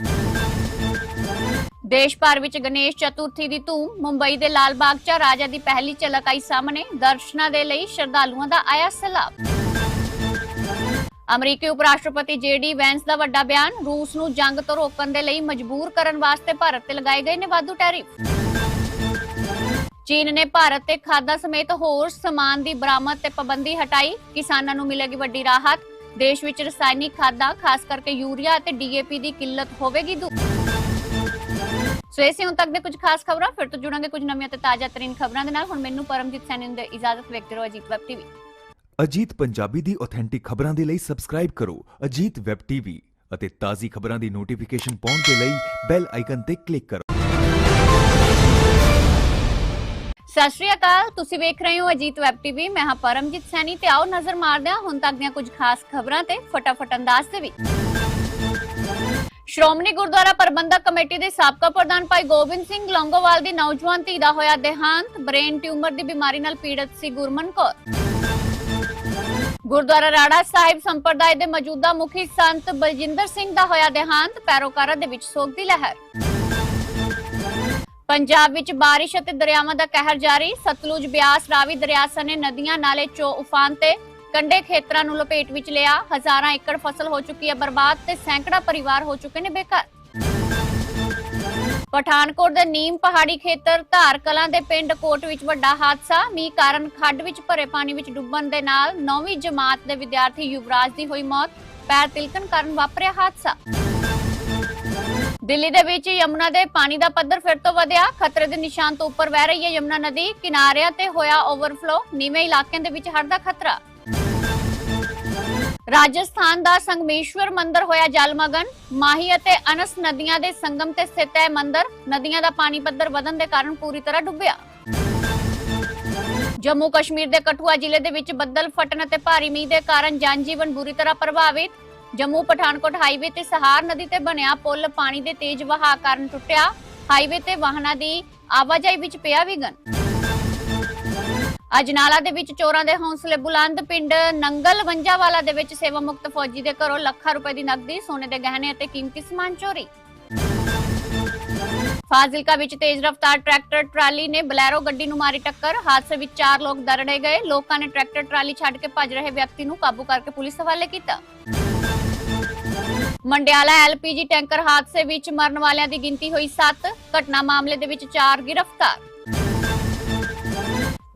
ਦੇਸ਼ ਭਰ ਵਿੱਚ ਗਣੇਸ਼ ਚਤੁਰਥੀ ਦੀ ਧੂਮ, ਮੁੰਬਈ ਦੇ ਲਾਲ ਬਾਗ 'ਚ ਰਾਜਾ ਦੀ ਪਹਿਲੀ ਝਲਕ ਆਈ ਸਾਹਮਣੇ, ਦਰਸ਼ਨਾਂ ਦੇ ਲਈ ਸ਼ਰਧਾਲੂਆਂ ਦਾ ਆਇਆ ਸਲਾਬ। ਅਮਰੀਕੀ ਉਪ ਰਾਸ਼ਟਰਪਤੀ ਜੇਡੀ ਵੈਂਸ ਦਾ ਵੱਡਾ ਬਿਆਨ, ਰੂਸ ਨੂੰ ਜੰਗ ਤੋਂ ਰੋਕਣ ਦੇ ਲਈ ਮਜਬੂਰ ਕਰਨ ਵਾਸਤੇ ਭਾਰਤ ਤੇ ਲਗਾਏ ਗਏ ਨੇ ਵਾਧੂ ਟੈਰਿਫ। ਚੀਨ ਨੇ ਭਾਰਤ ਤੇ ਖਾਦਾ ਸਮੇਤ ਹੋਰ ਸਮਾਨ ਦੀ ਬਰਾਮਦ ਤੇ ਪਾਬੰਦੀ ਹਟਾਈ। ਕਿਸਾਨਾਂ ਨੂੰ ਮਿਲੇਗੀ ਵੱਡੀ ਰਾਹਤ। ਦੇਸ਼ ਵਿੱਚ ਰਸਾਇਣਿਕ ਖਾਦਾਂ, ਖਾਸ ਕਰਕੇ ਯੂਰੀਆ ਅਤੇ ਡੀਏਪੀ ਦੀ ਕਿੱਲਤ ਹੋਵੇਗੀ ਦੂਰ ਸੋ ਇਹ ਸੀ ਹੁਣ ਤੱਕ ਦੇ ਕੁਝ ਖਾਸ ਖਬਰਾਂ। ਫਿਰ ਤੋਂ ਜੁੜਾਂਗੇ ਕੁਝ ਨਵੀਆਂ ਤੇ ਤਾਜ਼ਾ ਤਰੀਨ ਖਬਰਾਂ ਦੇ ਨਾਲ। ਹੁਣ ਮੈਨੂੰ ਪਰਮਜੀਤ ਸੈਣੀ ਨੂੰ ਦੇ ਇਜਾਜ਼ਤ ਵੇਖਦੇ ਰਹੋ ਅਜੀਤ ਵੈਬ ਟੀਵੀ। ਅਜੀਤ ਪੰਜਾਬੀ ਦੀ ਆਥੈਂਟਿਕ ਖਬਰਾਂ ਦੇ ਲਈ ਸਬਸਕ੍ਰਾਈਬ ਕਰੋ ਅਜੀਤ ਵੈਬ ਟੀਵੀ ਅਤੇ ਤਾਜ਼ੀ ਖਬਰਾਂ ਦੀ ਨੋਟੀਫਿਕੇਸ਼ਨ ਪਾਉਣ ਦੇ ਲਈ ਬੈਲ ਆਈਕਨ ਤੇ ਕਲਿੱਕ ਕਰੋ। ਸਤਿ ਸ਼੍ਰੀ ਅਕਾਲ, ਤੁਸੀਂ ਵੇਖ ਰਹੇ ਹੋ ਅਜੀਤ ਵੈਬ ਟੀਵੀ ਮੈਂ ਹਾਂ ਪਰਮਜੀਤ ਸੈਣੀ ਤੇ ਆਓ ਨਜ਼ਰ ਮਾਰਦੇ ਹਾਂ ਹੁਣ ਤੱਕ ਦੀਆਂ ਕੁਝ ਖਾਸ ਖਬਰਾਂ ਤੇ ਫਟਾਫਟ ਅੰਦਾਜ਼ ਦੇ ਵਿੱਚ ਸ਼੍ਰੋਮਣੀ ਗੁਰਦੁਆਰਾ ਪ੍ਰਬੰਧਕ ਕਮੇਟੀ ਦੇ ਸਾਬਕਾ ਪ੍ਰਧਾਨ ਭਾਈ ਗੋਬਿੰਦ ਸਿੰਘ ਲੌਂਗੋਵਾਲ ਦੀ ਨੌਜਵਾਨ ਧੀ ਦਾ ਹੋਇਆ ਦੇਹਾਂਤ, ਬ੍ਰੇਨ ਟਿਊਮਰ ਦੀ ਬਿਮਾਰੀ ਨਾਲ ਪੀੜਤ ਸੀ ਗੁਰਮਨ ਕੌਰ। ਗੁਰਦੁਆਰਾ ਰਾੜਾ ਸਾਹਿਬ ਸੰਪਰਦਾਇ ਦੇ ਮੌਜੂਦਾ ਮੁਖੀ ਸੰਤ ਬਲਜਿੰਦਰ ਸਿੰਘ ਦਾ ਹੋਇਆ ਦੇਹਾਂਤ, ਪੈਰੋਕਾਰਾਂ ਦੇ ਵਿੱਚ ਸੋਗ ਦੀ ਲਹਿਰ। ਪੰਜਾਬ ਵਿੱਚ ਬਾਰਿਸ਼ ਅਤੇ ਦਰਿਆਵਾਂ ਦਾ ਕਹਿਰ ਜਾਰੀ। ਸਤਲੁਜ, ਬਿਆਸ, ਰਾਵੀ, ਦਰਿਆ ਸਨੇ ਨਦੀਆਂ ਨਾਲੇ ਚੋ ਉਫਾਨ ਤੇ ਕੰਡੇ ਖੇਤਰਾਂ ਨੂੰ ਲਪੇਟ ਵਿੱਚ ਲਿਆ। ਹਜ਼ਾਰਾਂ ਏਕੜ ਫਸਲ ਹੋ ਚੁੱਕੀ ਹੈ ਬਰਬਾਦ ਤੇ ਸੈਂਕੜਾ ਪਰਿਵਾਰ ਹੋ ਚੁੱਕੇ ਨੇ ਬੇਕਾਰ ਪਠਾਨਕੋਟ ਦੇ ਨੀਮ ਪਹਾੜੀ ਖੇਤਰ ਧਾਰ ਕਲਾਂ ਦੇ ਪਿੰਡ ਕੋਟ ਵਿੱਚ ਵੱਡਾ ਹਾਦਸਾ। ਮੀਂਹ ਕਾਰਨ ਖੱਡ ਵਿੱਚ ਭਰੇ ਪਾਣੀ ਵਿੱਚ ਡੁੱਬਣ ਦੇ ਨਾਲ 9ਵੀਂ ਜਮਾਤ ਦੇ ਵਿਦਿਆਰਥੀ ਯੁਵਰਾਜ ਦੀ ਹੋਈ ਮੌਤ। ਪੈਰ ਤਿਲਕਣ ਕਾਰਨ ਵਾਪਰਿਆ ਹਾਦਸਾ। ਦਿੱਲੀ ਦੇ ਵਿੱਚ ਯਮੁਨਾ ਦੇ ਪਾਣੀ ਦਾ ਪੱਧਰ ਫਿਰ ਤੋਂ ਵਧਿਆ। ਖਤਰੇ ਦੇ ਨਿਸ਼ਾਨ ਤੋਂ ਉੱਪਰ ਵਹਿ ਰਹੀ ਹੈ ਯਮੁਨਾ ਨਦੀ। ਕਿਨਾਰਿਆਂ ਤੇ ਹੋਇਆ ਓਵਰਫਲੋ ਨੀਵੇਂ ਇਲਾਕਿਆਂ ਦੇ ਵਿੱਚ ਹੜ੍ਹ ਦਾ ਖਤਰਾ। ਰਾਜਸਥਾਨ ਦਾ ਸੰਗਮੇਸ਼ਵਰ ਮੰਦਿਰ ਹੋਇਆ ਜਲਮਗਨ। ਮਾਹੀ ਅਤੇ ਅਨਸ ਨਦੀਆਂ ਦੇ ਸੰਗਮ ਤੇ ਸਥਿਤ ਹੈ ਮੰਦਿਰ। ਨਦੀਆਂ ਦਾ ਪਾਣੀ ਪੱਧਰ ਵਧਣ ਦੇ ਕਾਰਨ ਪੂਰੀ ਤਰ੍ਹਾਂ ਡੁੱਬਿਆ। ਜੰਮੂ ਕਸ਼ਮੀਰ ਦੇ ਕਠੂਆ ਜ਼ਿਲ੍ਹੇ ਦੇ ਵਿੱਚ ਬੱਦਲ, ਫਟਣ ਅਤੇ ਭਾਰੀ ਮੀਂਹ ਦੇ ਕਾਰਨ ਜਨਜੀਵਨ ਬੁਰੀ ਤਰ੍ਹਾਂ ਪ੍ਰਭਾਵਿਤ। ਜੰਮੂ ਪਠਾਨਕੋਟ ਹਾਈਵੇ ਤੇ ਸਹਾਰ ਨਦੀ ਤੇ ਬਣਿਆ ਪੁਲ ਪਾਣੀ ਦੇ ਤੇਜ਼ ਵਹਾਅ ਕਾਰਨ ਟੁੱਟਿਆ। ਹਾਈਵੇ ਤੇ ਵਾਹਨਾਂ ਦੀ ਆਵਾਜਾਈ ਵਿੱਚ ਪਿਆ ਵਿਘਨ। ਅਜਨਾਲਾ ਦੇ ਵਿੱਚ ਚੋਰਾਂ ਦੇ ਹੌਸਲੇ ਬੁਲੰਦ ਪਿੰਡ ਨੰਗਲ ਵੰਜਾਵਾਲਾ ਦੇ ਵਿੱਚ ਸੇਵਾ ਮੁਕਤ ਫੌਜੀ ਦੇ ਘਰੋਂ ਲੱਖਾਂ ਰੁਪਏ ਦੀ ਨਕਦੀ, ਸੋਨੇ ਦੇ ਗਹਿਣੇ ਅਤੇ ਕੀਮਤੀ ਸਮਾਨ ਚੋਰੀ। ਫਾਜ਼ਿਲਕਾ ਵਿੱਚ ਤੇਜ਼ ਰਫ਼ਤਾਰ ਟਰੈਕਟਰ ਟਰਾਲੀ ਨੇ ਬਲੈਰੋ ਗੱਡੀ ਨੂੰ ਮਾਰੀ ਟੱਕਰ। ਹਾਦਸੇ ਵਿੱਚ ਚਾਰ ਲੋਕ ਦਰੜੇ ਗਏ। ਲੋਕਾਂ ਨੇ ਟਰੈਕਟਰ ਟਰਾਲੀ ਛੱਡ ਕੇ ਭੱਜ ਰਹੇ ਵਿਅਕਤੀ ਨੂੰ ਕਾਬੂ ਕਰਕੇ ਪੁਲਿਸ ਹਵਾਲੇ ਕੀਤਾ। ਮੰਡਿਆਲਾ ਐਲਪੀਜੀ ਟੈਂਕਰ ਹਾਦਸੇ ਵਿੱਚ ਮਰਨ ਵਾਲਿਆਂ ਦੀ ਗਿਣਤੀ ਹੋਈ 7 ਘਟਨਾ ਮਾਮਲੇ ਦੇ ਵਿੱਚ 4 ਗ੍ਰਿਫਤਾਰ।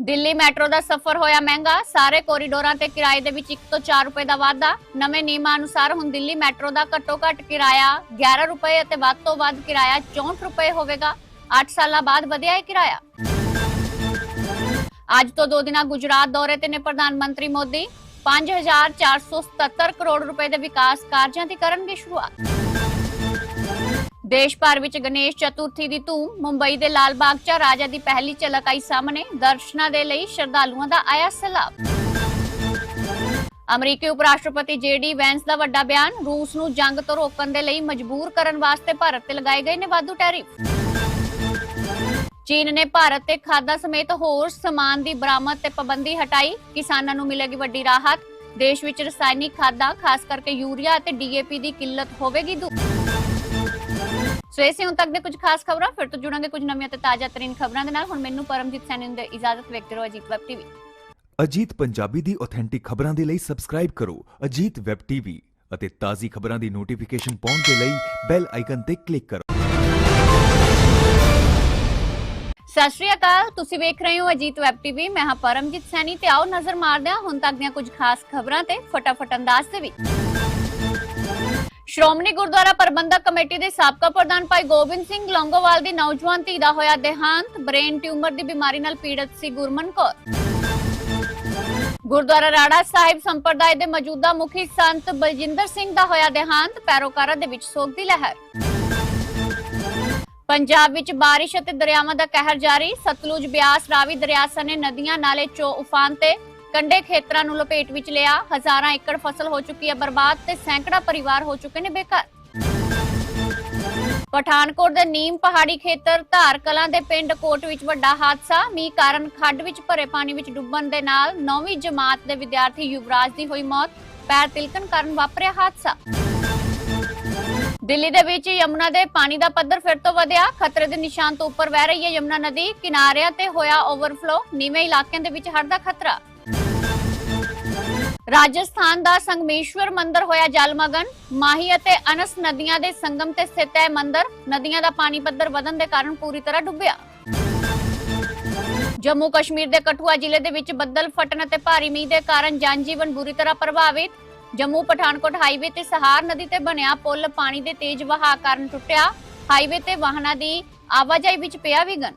ਦਿੱਲੀ ਮੈਟਰੋ ਦਾ ਸਫ਼ਰ ਹੋਇਆ ਮਹਿੰਗਾ। ਸਾਰੇ ਕੋਰੀਡੋਰਾਂ ਤੇ ਕਿਰਾਏ ਦੇ ਵਿੱਚ 1 ਤੋਂ 4 ਰੁਪਏ ਦਾ ਵਾਧਾ। ਨਵੇਂ ਨਿਯਮਾਂ ਅਨੁਸਾਰ ਹੁਣ ਦਿੱਲੀ ਮੈਟਰੋ ਦਾ ਘੱਟੋ ਘੱਟ ਕਿਰਾਇਆ 11 ਰੁਪਏ ਅਤੇ ਵੱਧ ਤੋਂ ਵੱਧ ਕਿਰਾਇਆ 64 ਰੁਪਏ ਹੋਵੇਗਾ। 8 ਸਾਲਾਂ ਬਾਅਦ ਵਧਿਆ ਹੈ ਕਿਰਾਇਆ। ਅੱਜ ਤੋਂ ਦੋ ਦਿਨਾਂ ਗੁਜਰਾਤ ਦੌਰੇ ਤੇ ਨੇ ਪ੍ਰਧਾਨ ਮੰਤਰੀ ਮੋਦੀ। 5477 ਕਰੋੜ ਰੁਪਏ ਦੇ ਵਿਕਾਸ ਕਾਰਜਾਂ ਦੀ ਕਰਨਗੇ ਸ਼ੁਰੂਆਤ। ਦੇਸ਼ ਭਰ ਵਿੱਚ ਗਣੇਸ਼ ਚਤੁਰਥੀ ਦੀ ਧੂਮ, ਮੁੰਬਈ ਦੇ ਲਾਲ ਬਾਗ 'ਚ ਰਾਜਾ ਦੀ ਪਹਿਲੀ ਝਲਕ ਆਈ ਸਾਹਮਣੇ, ਦਰਸ਼ਨਾਂ ਦੇ ਲਈ ਸ਼ਰਧਾਲੂਆਂ ਦਾ ਆਇਆ ਸਲਾਬ। ਅਮਰੀਕੀ ਉਪ ਰਾਸ਼ਟਰਪਤੀ ਜੇਡੀ ਵੈਂਸ ਦਾ ਵੱਡਾ ਬਿਆਨ, ਰੂਸ ਨੂੰ ਜੰਗ ਤੋਂ ਰੋਕਣ ਦੇ ਲਈ ਮਜਬੂਰ ਕਰਨ ਵਾਸਤੇ ਭਾਰਤ ਤੇ ਲਗਾਏ ਗਏ ਨੇ ਵਾਧੂ ਟੈਰਿਫ। ਚੀਨ ਨੇ ਭਾਰਤ ਤੇ ਖਾਦਾ ਸਮੇਤ ਹੋਰ ਸਮਾਨ ਦੀ ਬਰਾਮਦ ਤੇ ਪਾਬੰਦੀ ਹਟਾਈ। ਕਿਸਾਨਾਂ ਨੂੰ ਮਿਲੇਗੀ ਵੱਡੀ ਰਾਹਤ। ਦੇਸ਼ ਵਿੱਚ ਰਸਾਇਣਿਕ ਖਾਦਾਂ, ਖਾਸ ਕਰਕੇ ਯੂਰੀਆ ਅਤੇ ਡੀਏਪੀ ਦੀ ਕਿੱਲਤ ਹੋਵੇਗੀ ਦੂਰ ਸੋ ਹੁਣ ਤੱਕ ਦੇ ਕੁਝ ਖਾਸ ਖਬਰਾਂ। ਫਿਰ ਤੋਂ ਜੁੜਾਂਗੇ ਕੁਝ ਨਵੀਆਂ ਤੇ ਤਾਜ਼ਾ ਤਰੀਨ ਖਬਰਾਂ ਦੇ ਨਾਲ। ਹੁਣ ਮੈਨੂੰ ਪਰਮਜੀਤ ਸੈਣੀ ਨੂੰ ਦੇ ਇਜਾਜ਼ਤ ਵੇਖਦੇ ਰਹੋ ਅਜੀਤ ਵੈਬ ਟੀਵੀ। ਅਜੀਤ ਪੰਜਾਬੀ ਦੀ ਆਥੈਂਟਿਕ ਖਬਰਾਂ ਦੇ ਲਈ ਸਬਸਕ੍ਰਾਈਬ ਕਰੋ। ਅਜੀਤ ਵੈਬ ਟੀਵੀ ਅਤੇ ਤਾਜ਼ੀ ਖਬਰਾਂ ਦੀ ਨੋਟੀਫਿਕੇਸ਼ਨ ਪਾਉਣ ਦੇ ਲਈ ਬੈਲ ਆਈਕਨ ਤੇ ਕਲਿੱਕ ਕਰੋ। ਸਤਿ ਸ਼੍ਰੀ ਅਕਾਲ, ਤੁਸੀਂ ਵੇਖ ਰਹੇ ਹੋ ਅਜੀਤ ਵੈਬ ਟੀਵੀ। ਮੈਂ ਹਾਂ ਪਰਮਜੀਤ ਸੈਣੀ ਤੇ ਆਓ ਨਜ਼ਰ ਮਾਰਦੇ ਹਾਂ ਹੁਣ ਤੱਕ ਦੀਆਂ ਕੁਝ ਖਾਸ ਖਬਰਾਂ ਤੇ ਫਟਾਫਟ ਅੰਦਾਜ਼ ਦੇ ਵਿੱਚ। ਸ਼੍ਰੋਮਣੀ ਗੁਰਦੁਆਰਾ ਪ੍ਰਬੰਧਕ ਕਮੇਟੀ ਦੇ ਸਾਬਕਾ ਪ੍ਰਧਾਨ ਭਾਈ ਗੋਬਿੰਦ ਸਿੰਘ ਲੌਂਗੋਵਾਲ ਦੀ ਨੌਜਵਾਨ ਧੀ ਦਾ ਹੋਇਆ ਦੇਹਾਂਤ, ਬ੍ਰੇਨ ਟਿਊਮਰ ਦੀ ਬਿਮਾਰੀ ਨਾਲ ਪੀੜਤ ਸੀ ਗੁਰਮਨ ਕੌਰ। ਗੁਰਦੁਆਰਾ ਰਾੜਾ ਸਾਹਿਬ ਸੰਪਰਦਾਇ ਦੇ ਮੌਜੂਦਾ ਮੁਖੀ ਸੰਤ ਬਲਜਿੰਦਰ ਸਿੰਘ ਦਾ ਹੋਇਆ ਦੇਹਾਂਤ, ਪੈਰੋਕਾਰਾਂ ਦੇ ਵਿੱਚ ਸੋਗ ਦੀ ਲਹਿਰ। ਪੰਜਾਬ ਵਿੱਚ ਬਾਰਿਸ਼ ਅਤੇ ਦਰਿਆਵਾਂ ਦਾ ਕਹਿਰ ਜਾਰੀ। ਸਤਲੁਜ, ਬਿਆਸ, ਰਾਵੀ, ਦਰਿਆ ਸਣੇ ਨਦੀਆਂ ਨਾਲੇ ਚੋ ਉਫਾਨ ਤੇ ਕੰਡੇ ਖੇਤਰਾਂ ਨੂੰ ਲਪੇਟ ਵਿੱਚ ਲਿਆ। ਹਜ਼ਾਰਾਂ ਏਕੜ ਫਸਲ ਹੋ ਚੁੱਕੀ ਹੈ ਬਰਬਾਦ ਤੇ ਸੈਂਕੜਾ ਪਰਿਵਾਰ ਹੋ ਚੁੱਕੇ ਨੇ ਬੇਘਰ। ਪਠਾਨਕੋਟ ਦੇ ਨੀਮ ਪਹਾੜੀ ਖੇਤਰ ਧਾਰ ਕਲਾਂ ਦੇ ਪਿੰਡ ਕੋਟ ਵਿੱਚ ਵੱਡਾ ਹਾਦਸਾ। ਮੀਂਹ ਕਾਰਨ ਖੱਡ ਵਿੱਚ ਭਰੇ ਪਾਣੀ ਵਿੱਚ ਡੁੱਬਣ ਦੇ ਨਾਲ 9ਵੀਂ ਜਮਾਤ ਦੇ ਵਿਦਿਆਰਥੀ ਯੁਵਰਾਜ ਦੀ ਹੋਈ ਮੌਤ। ਪੈਰ ਤਿਲਕਣ ਕਾਰਨ ਵਾਪਰਿਆ ਹਾਦਸਾ। ਦਿੱਲੀ ਦੇ ਵਿੱਚ ਯਮੁਨਾ ਦੇ ਪਾਣੀ ਦਾ ਪੱਧਰ ਫਿਰ ਤੋਂ ਵਧਿਆ। ਖਤਰੇ ਦੇ ਨਿਸ਼ਾਨ ਤੋਂ ਉੱਪਰ ਵਹਿ ਰਹੀ ਹੈ ਯਮੁਨਾ ਨਦੀ। ਕਿਨਾਰਿਆਂ ਤੇ ਹੋਇਆ ਓਵਰਫਲੋ ਨੀਵੇਂ ਇਲਾਕਿਆਂ ਦੇ ਵਿੱਚ ਹੜ੍ਹ ਦਾ ਖਤਰਾ। ਰਾਜਸਥਾਨ ਦਾ ਸੰਗਮੇਸ਼ਵਰ ਮੰਦਿਰ ਹੋਇਆ ਜਲਮਗਨ। ਮਾਹੀ ਅਤੇ ਅਨਸ ਨਦੀਆਂ ਦੇ ਸੰਗਮ ਤੇ ਸਥਿਤ ਹੈ ਮੰਦਿਰ। ਨਦੀਆਂ ਦਾ ਪਾਣੀ ਪੱਧਰ ਵਧਣ ਦੇ ਕਾਰਨ ਪੂਰੀ ਤਰ੍ਹਾਂ ਡੁੱਬਿਆ। ਜੰਮੂ ਕਸ਼ਮੀਰ ਦੇ ਕਠੂਆ ਜ਼ਿਲ੍ਹੇ ਦੇ ਵਿੱਚ ਬੱਦਲ ਫਟਣ ਅਤੇ ਭਾਰੀ ਮੀਂਹ ਦੇ ਕਾਰਨ ਜਨਜੀਵਨ ਬੁਰੀ ਤਰ੍ਹਾਂ ਪ੍ਰਭਾਵਿਤ। ਜੰਮੂ ਪਠਾਨਕੋਟ ਹਾਈਵੇ ਤੇ ਸਹਾਰ ਨਦੀ ਤੇ ਬਣਿਆ ਪੁਲ ਪਾਣੀ ਦੇ ਤੇਜ਼ ਵਹਾਅ ਕਾਰਨ ਟੁੱਟਿਆ। ਹਾਈਵੇ ਤੇ ਵਾਹਨਾਂ ਦੀ ਆਵਾਜਾਈ ਵਿੱਚ ਪਿਆ ਵਿਘਨ।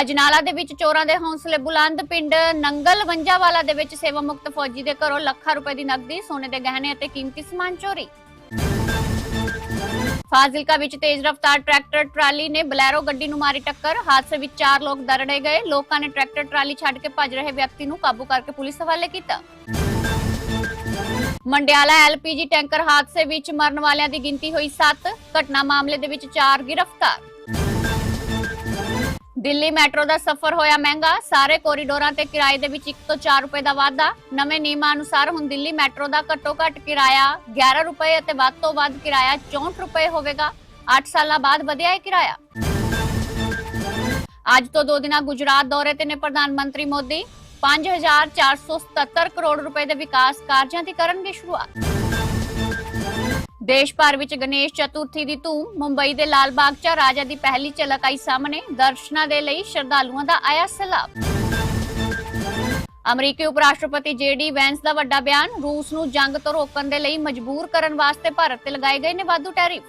ਅਜਨਾਲਾ ਦੇ ਵਿੱਚ ਚੋਰਾਂ ਦੇ ਹੌਸਲੇ ਬੁਲੰਦ ਪਿੰਡ ਨੰਗਲ ਵੰਜਾਵਾਲਾ ਦੇ ਵਿੱਚ ਸੇਵਾ ਮੁਕਤ ਫੌਜੀ ਦੇ ਘਰੋਂ ਲੱਖਾਂ ਰੁਪਏ ਦੀ ਨਕਦੀ, ਸੋਨੇ ਦੇ ਗਹਿਣੇ ਅਤੇ ਕੀਮਤੀ ਸਮਾਨ ਚੋਰੀ। ਫਾਜ਼ਿਲਕਾ ਵਿੱਚ ਤੇਜ਼ ਰਫ਼ਤਾਰ ਟਰੈਕਟਰ ਟਰਾਲੀ ਨੇ ਬਲੈਰੋ ਗੱਡੀ ਨੂੰ ਮਾਰੀ ਟੱਕਰ। ਹਾਦਸੇ ਵਿੱਚ ਚਾਰ ਲੋਕ ਦਰੜੇ ਗਏ। ਲੋਕਾਂ ਨੇ ਟਰੈਕਟਰ ਟਰਾਲੀ ਛੱਡ ਕੇ ਭੱਜ ਰਹੇ ਵਿਅਕਤੀ ਨੂੰ ਕਾਬੂ ਕਰਕੇ ਪੁਲਿਸ ਹਵਾਲੇ ਕੀਤਾ। ਮੰਡਿਆਲਾ ਐਲਪੀਜੀ ਟੈਂਕਰ ਹਾਦਸੇ ਵਿੱਚ ਮਰਨ ਵਾਲਿਆਂ ਦੀ ਗਿਣਤੀ ਹੋਈ 7 ਘਟਨਾ ਮਾਮਲੇ ਦੇ ਵਿੱਚ 4 ਗ੍ਰਿਫਤਾਰ। ਦਿੱਲੀ ਮੈਟਰੋ ਦਾ ਸਫ਼ਰ ਹੋਇਆ ਮਹਿੰਗਾ। ਸਾਰੇ ਕੋਰੀਡੋਰਾਂ ਤੇ ਕਿਰਾਏ ਦੇ ਵਿੱਚ 1 ਤੋਂ 4 ਰੁਪਏ ਦਾ ਵਾਧਾ। ਨਵੇਂ ਨਿਯਮਾਂ ਅਨੁਸਾਰ ਹੁਣ ਦਿੱਲੀ ਮੈਟਰੋ ਦਾ ਘੱਟੋ ਘੱਟ ਕਿਰਾਇਆ 11 ਰੁਪਏ ਅਤੇ ਵੱਧ ਤੋਂ ਵੱਧ ਕਿਰਾਇਆ 64 ਰੁਪਏ ਹੋਵੇਗਾ। 8 ਸਾਲਾਂ ਬਾਅਦ ਵਧਿਆ ਹੈ ਕਿਰਾਇਆ। ਅੱਜ ਤੋਂ ਦੋ ਦਿਨਾਂ ਗੁਜਰਾਤ ਦੌਰੇ ਤੇ ਨੇ ਪ੍ਰਧਾਨ ਮੰਤਰੀ ਮੋਦੀ। 5477 ਕਰੋੜ ਰੁਪਏ ਦੇ ਵਿਕਾਸ ਕਾਰਜਾਂ ਦੀ ਕਰਨਗੇ ਸ਼ੁਰੂਆਤ। ਦੇਸ਼ ਭਰ ਵਿੱਚ ਗਣੇਸ਼ ਚਤੁਰਥੀ ਦੀ ਧੂਮ, ਮੁੰਬਈ ਦੇ ਲਾਲ ਬਾਗ 'ਚ ਰਾਜਾ ਦੀ ਪਹਿਲੀ ਝਲਕ ਆਈ ਸਾਹਮਣੇ, ਦਰਸ਼ਨਾਂ ਦੇ ਲਈ ਸ਼ਰਧਾਲੂਆਂ ਦਾ ਆਇਆ ਸਲਾਬ। ਅਮਰੀਕੀ ਉਪ ਰਾਸ਼ਟਰਪਤੀ ਜੇਡੀ ਵੈਂਸ ਦਾ ਵੱਡਾ ਬਿਆਨ, ਰੂਸ ਨੂੰ ਜੰਗ ਤੋਂ ਰੋਕਣ ਦੇ ਲਈ ਮਜਬੂਰ ਕਰਨ ਵਾਸਤੇ ਭਾਰਤ ਤੇ ਲਗਾਏ ਗਏ ਨੇ ਵਾਧੂ ਟੈਰਿਫ।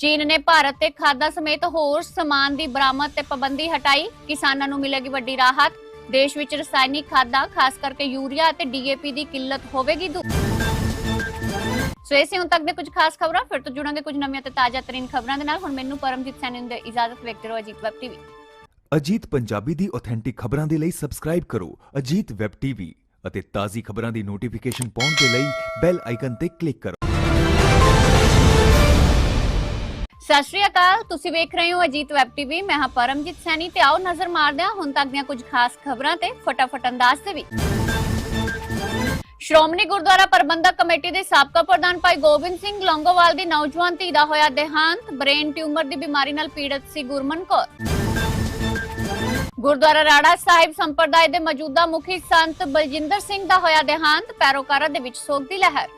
ਚੀਨ ਨੇ ਭਾਰਤ ਤੇ ਖਾਦਾਂ ਸਮੇਤ ਹੋਰ ਸਮਾਨ ਦੀ ਬਰਾਮਦ ਤੇ ਪਾਬੰਦੀ ਹਟਾਈ। ਕਿਸਾਨਾਂ ਨੂੰ ਮਿਲੇਗੀ ਵੱਡੀ ਰਾਹਤ। ਦੇਸ਼ ਵਿੱਚ ਰਸਾਇਣਿਕ ਖਾਦਾਂ, ਖਾਸ ਕਰਕੇ ਯੂਰੀਆ ਅਤੇ ਡੀਏਪੀ ਦੀ ਕਿੱਲਤ ਹੋਵੇਗੀ ਦੂਰ ਸੋ ਇਸੇ ਹੁਣ ਤੱਕ ਦੇ ਕੁਝ ਖਾਸ ਖਬਰਾਂ। ਫਿਰ ਤੋਂ ਜੁੜਾਂਗੇ ਕੁਝ ਨਵੀਆਂ ਤੇ ਤਾਜ਼ਾ ਤਰੀਨ ਖਬਰਾਂ ਦੇ ਨਾਲ। ਹੁਣ ਮੈਨੂੰ ਪਰਮਜੀਤ ਸੈਣੀ ਨੂੰ ਦੇ ਇਜਾਜ਼ਤ ਵੇਖਦੇ ਰਹੋ ਅਜੀਤ ਵੈਬ ਟੀਵੀ। ਅਜੀਤ ਪੰਜਾਬੀ ਦੀ ਆਥੈਂਟਿਕ ਖਬਰਾਂ ਦੇ ਲਈ ਸਬਸਕ੍ਰਾਈਬ ਕਰੋ ਅਜੀਤ ਵੈਬ ਟੀਵੀ ਅਤੇ ਤਾਜ਼ੀ ਖਬਰਾਂ ਦੀ ਨੋਟੀਫਿਕੇਸ਼ਨ ਪਾਉਣ ਦੇ ਲਈ ਬੈਲ ਆਈਕਨ ਤੇ ਕਲਿੱਕ ਕਰੋ। ਸਤਿ ਸ਼੍ਰੀ ਅਕਾਲ, ਤੁਸੀਂ ਵੇਖ ਰਹੇ ਹੋ ਅਜੀਤ ਵੈਬ ਟੀਵੀ। ਮੈਂ ਹਾਂ ਪਰਮਜੀਤ ਸੈਣੀ ਤੇ ਆਓ ਨਜ਼ਰ ਮਾਰਦੇ ਹਾਂ ਹੁਣ ਤੱਕ ਦੀਆਂ ਕੁਝ ਖਾਸ ਖਬਰਾਂ ਤੇ ਫਟਾਫਟ ਅੰਦਾਜ਼ ਦੇ ਵਿੱਚ ਸ਼੍ਰੋਮਣੀ ਗੁਰਦੁਆਰਾ ਪ੍ਰਬੰਧਕ ਕਮੇਟੀ ਦੇ ਸਾਬਕਾ ਪ੍ਰਧਾਨ ਭਾਈ ਗੋਬਿੰਦ ਸਿੰਘ ਲੌਂਗੋਵਾਲ ਦੀ ਨੌਜਵਾਨ ਧੀ ਦਾ ਹੋਇਆ ਦੇਹਾਂਤ, ਬ੍ਰੇਨ ਟਿਊਮਰ ਦੀ ਬਿਮਾਰੀ ਨਾਲ ਪੀੜਤ ਸੀ ਗੁਰਮਨ ਕੌਰ। ਗੁਰਦੁਆਰਾ ਰਾੜਾ ਸਾਹਿਬ ਸੰਪਰਦਾਇ ਦੇ ਮੌਜੂਦਾ ਮੁਖੀ ਸੰਤ ਬਲਜਿੰਦਰ ਸਿੰਘ ਦਾ ਹੋਇਆ ਦੇਹਾਂਤ, ਪੈਰੋਕਾਰਾਂ ਦੇ ਵਿੱਚ ਸੋਗ ਦੀ ਲਹਿਰ।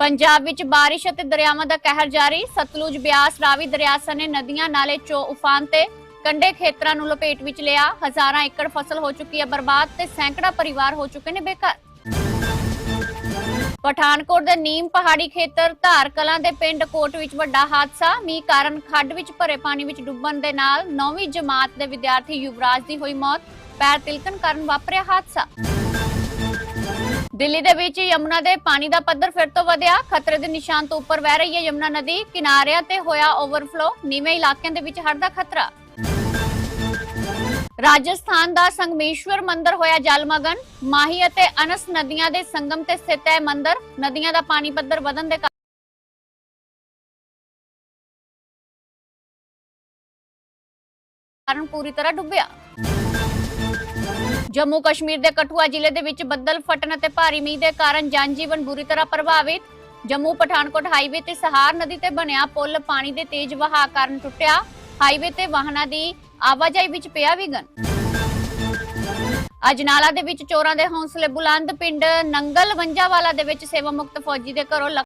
ਪੰਜਾਬ ਵਿੱਚ ਬਾਰਿਸ਼ ਅਤੇ ਦਰਿਆਵਾਂ ਦਾ ਕਹਿਰ ਜਾਰੀ। ਸਤਲੁਜ, ਬਿਆਸ, ਰਾਵੀ, ਦਰਿਆ ਸਣੇ ਨਦੀਆਂ ਨਾਲੇ ਚੋ ਉਫਾਨ ਤੇ ਕੰਡੇ ਖੇਤਰਾਂ ਨੂੰ ਲਪੇਟ ਵਿੱਚ ਲਿਆ। ਹਜ਼ਾਰਾਂ ਏਕੜ ਫਸਲ ਹੋ ਚੁੱਕੀ ਹੈ ਬਰਬਾਦ ਤੇ ਸੈਂਕੜਾ ਪਰਿਵਾਰ ਹੋ ਚੁੱਕੇ ਨੇ ਬੇਘਰ। ਪਠਾਨਕੋਟ ਦੇ ਨੀਮ ਪਹਾੜੀ ਖੇਤਰ ਧਾਰ ਕਲਾਂ ਦੇ ਪਿੰਡ ਕੋਟ ਵਿੱਚ ਵੱਡਾ ਹਾਦਸਾ। ਮੀਂਹ ਕਾਰਨ ਖੱਡ ਵਿੱਚ ਭਰੇ ਪਾਣੀ ਵਿੱਚ ਡੁੱਬਣ ਦੇ ਨਾਲ 9ਵੀਂ ਜਮਾਤ ਦੇ ਵਿਦਿਆਰਥੀ ਯੁਵਰਾਜ ਦੀ ਹੋਈ ਮੌਤ। ਪੈਰ ਤਿਲਕਣ ਕਾਰਨ ਵਾਪਰਿਆ ਹਾਦਸਾ। ਦਿੱਲੀ ਦੇ ਵਿੱਚ ਯਮੁਨਾ ਦੇ ਪਾਣੀ ਦਾ ਪੱਧਰ ਫਿਰ ਤੋਂ ਵਧਿਆ। ਖਤਰੇ ਦੇ ਨਿਸ਼ਾਨ ਤੋਂ ਉੱਪਰ ਵਹਿ ਰਹੀ ਹੈ ਯਮੁਨਾ ਨਦੀ। ਕਿਨਾਰਿਆਂ ਤੇ ਹੋਇਆ ਓਵਰਫਲੋ ਨੀਵੇਂ ਇਲਾਕਿਆਂ ਦੇ ਵਿੱਚ ਹੜ੍ਹ ਦਾ ਖਤਰਾ। ਰਾਜਸਥਾਨ ਦਾ ਸੰਗਮੇਸ਼ਵਰ ਮੰਦਿਰ ਹੋਇਆ ਜਲਮਗਨ। ਮਾਹੀ ਅਤੇ ਅਨਸ ਨਦੀਆਂ ਦੇ ਸੰਗਮ ਤੇ ਸਥਿਤ ਹੈ ਮੰਦਿਰ। ਨਦੀਆਂ ਦਾ ਪਾਣੀ ਪੱਧਰ ਵਧਣ ਦੇ ਕਾਰਨ ਪੂਰੀ ਤਰ੍ਹਾਂ ਡੁੱਬਿਆ। ਜੰਮੂ ਕਸ਼ਮੀਰ ਦੇ ਕਠੂਆ ਜ਼ਿਲ੍ਹੇ ਦੇ ਵਿੱਚ ਬੱਦਲ ਫਟਣ ਅਤੇ ਭਾਰੀ ਮੀਂਹ ਦੇ ਕਾਰਨ ਜਨਜੀਵਨ ਬੁਰੀ ਤਰ੍ਹਾਂ ਪ੍ਰਭਾਵਿਤ। ਜੰਮੂ ਪਠਾਨਕੋਟ ਹਾਈਵੇ ਤੇ ਸਹਾਰ ਨਦੀ ਤੇ ਬਣਿਆ ਪੁਲ ਪਾਣੀ ਦੇ ਤੇਜ਼ ਵਹਾਅ ਕਾਰਨ ਟੁੱਟਿਆ। ਹਾਈਵੇ ਤੇ ਵਾਹਨਾਂ ਦੀ ਆਵਾਜਾਈ ਵਿੱਚ ਪਿਆ ਵਿਘਨ। ਅਜਨਾਲਾ ਦੇ ਵਿੱਚ ਚੋਰਾਂ ਦੇ ਹੌਸਲੇ ਬੁਲੰਦ, ਪਿੰਡ ਨੰਗਲ ਵੰਜਾਵਾਲਾ ਦੇ ਵਿੱਚ ਸੇਵਾ ਮੁਕਤ ਫੌਜੀ ਦੇ ਘਰੋਂ ਲੱਖ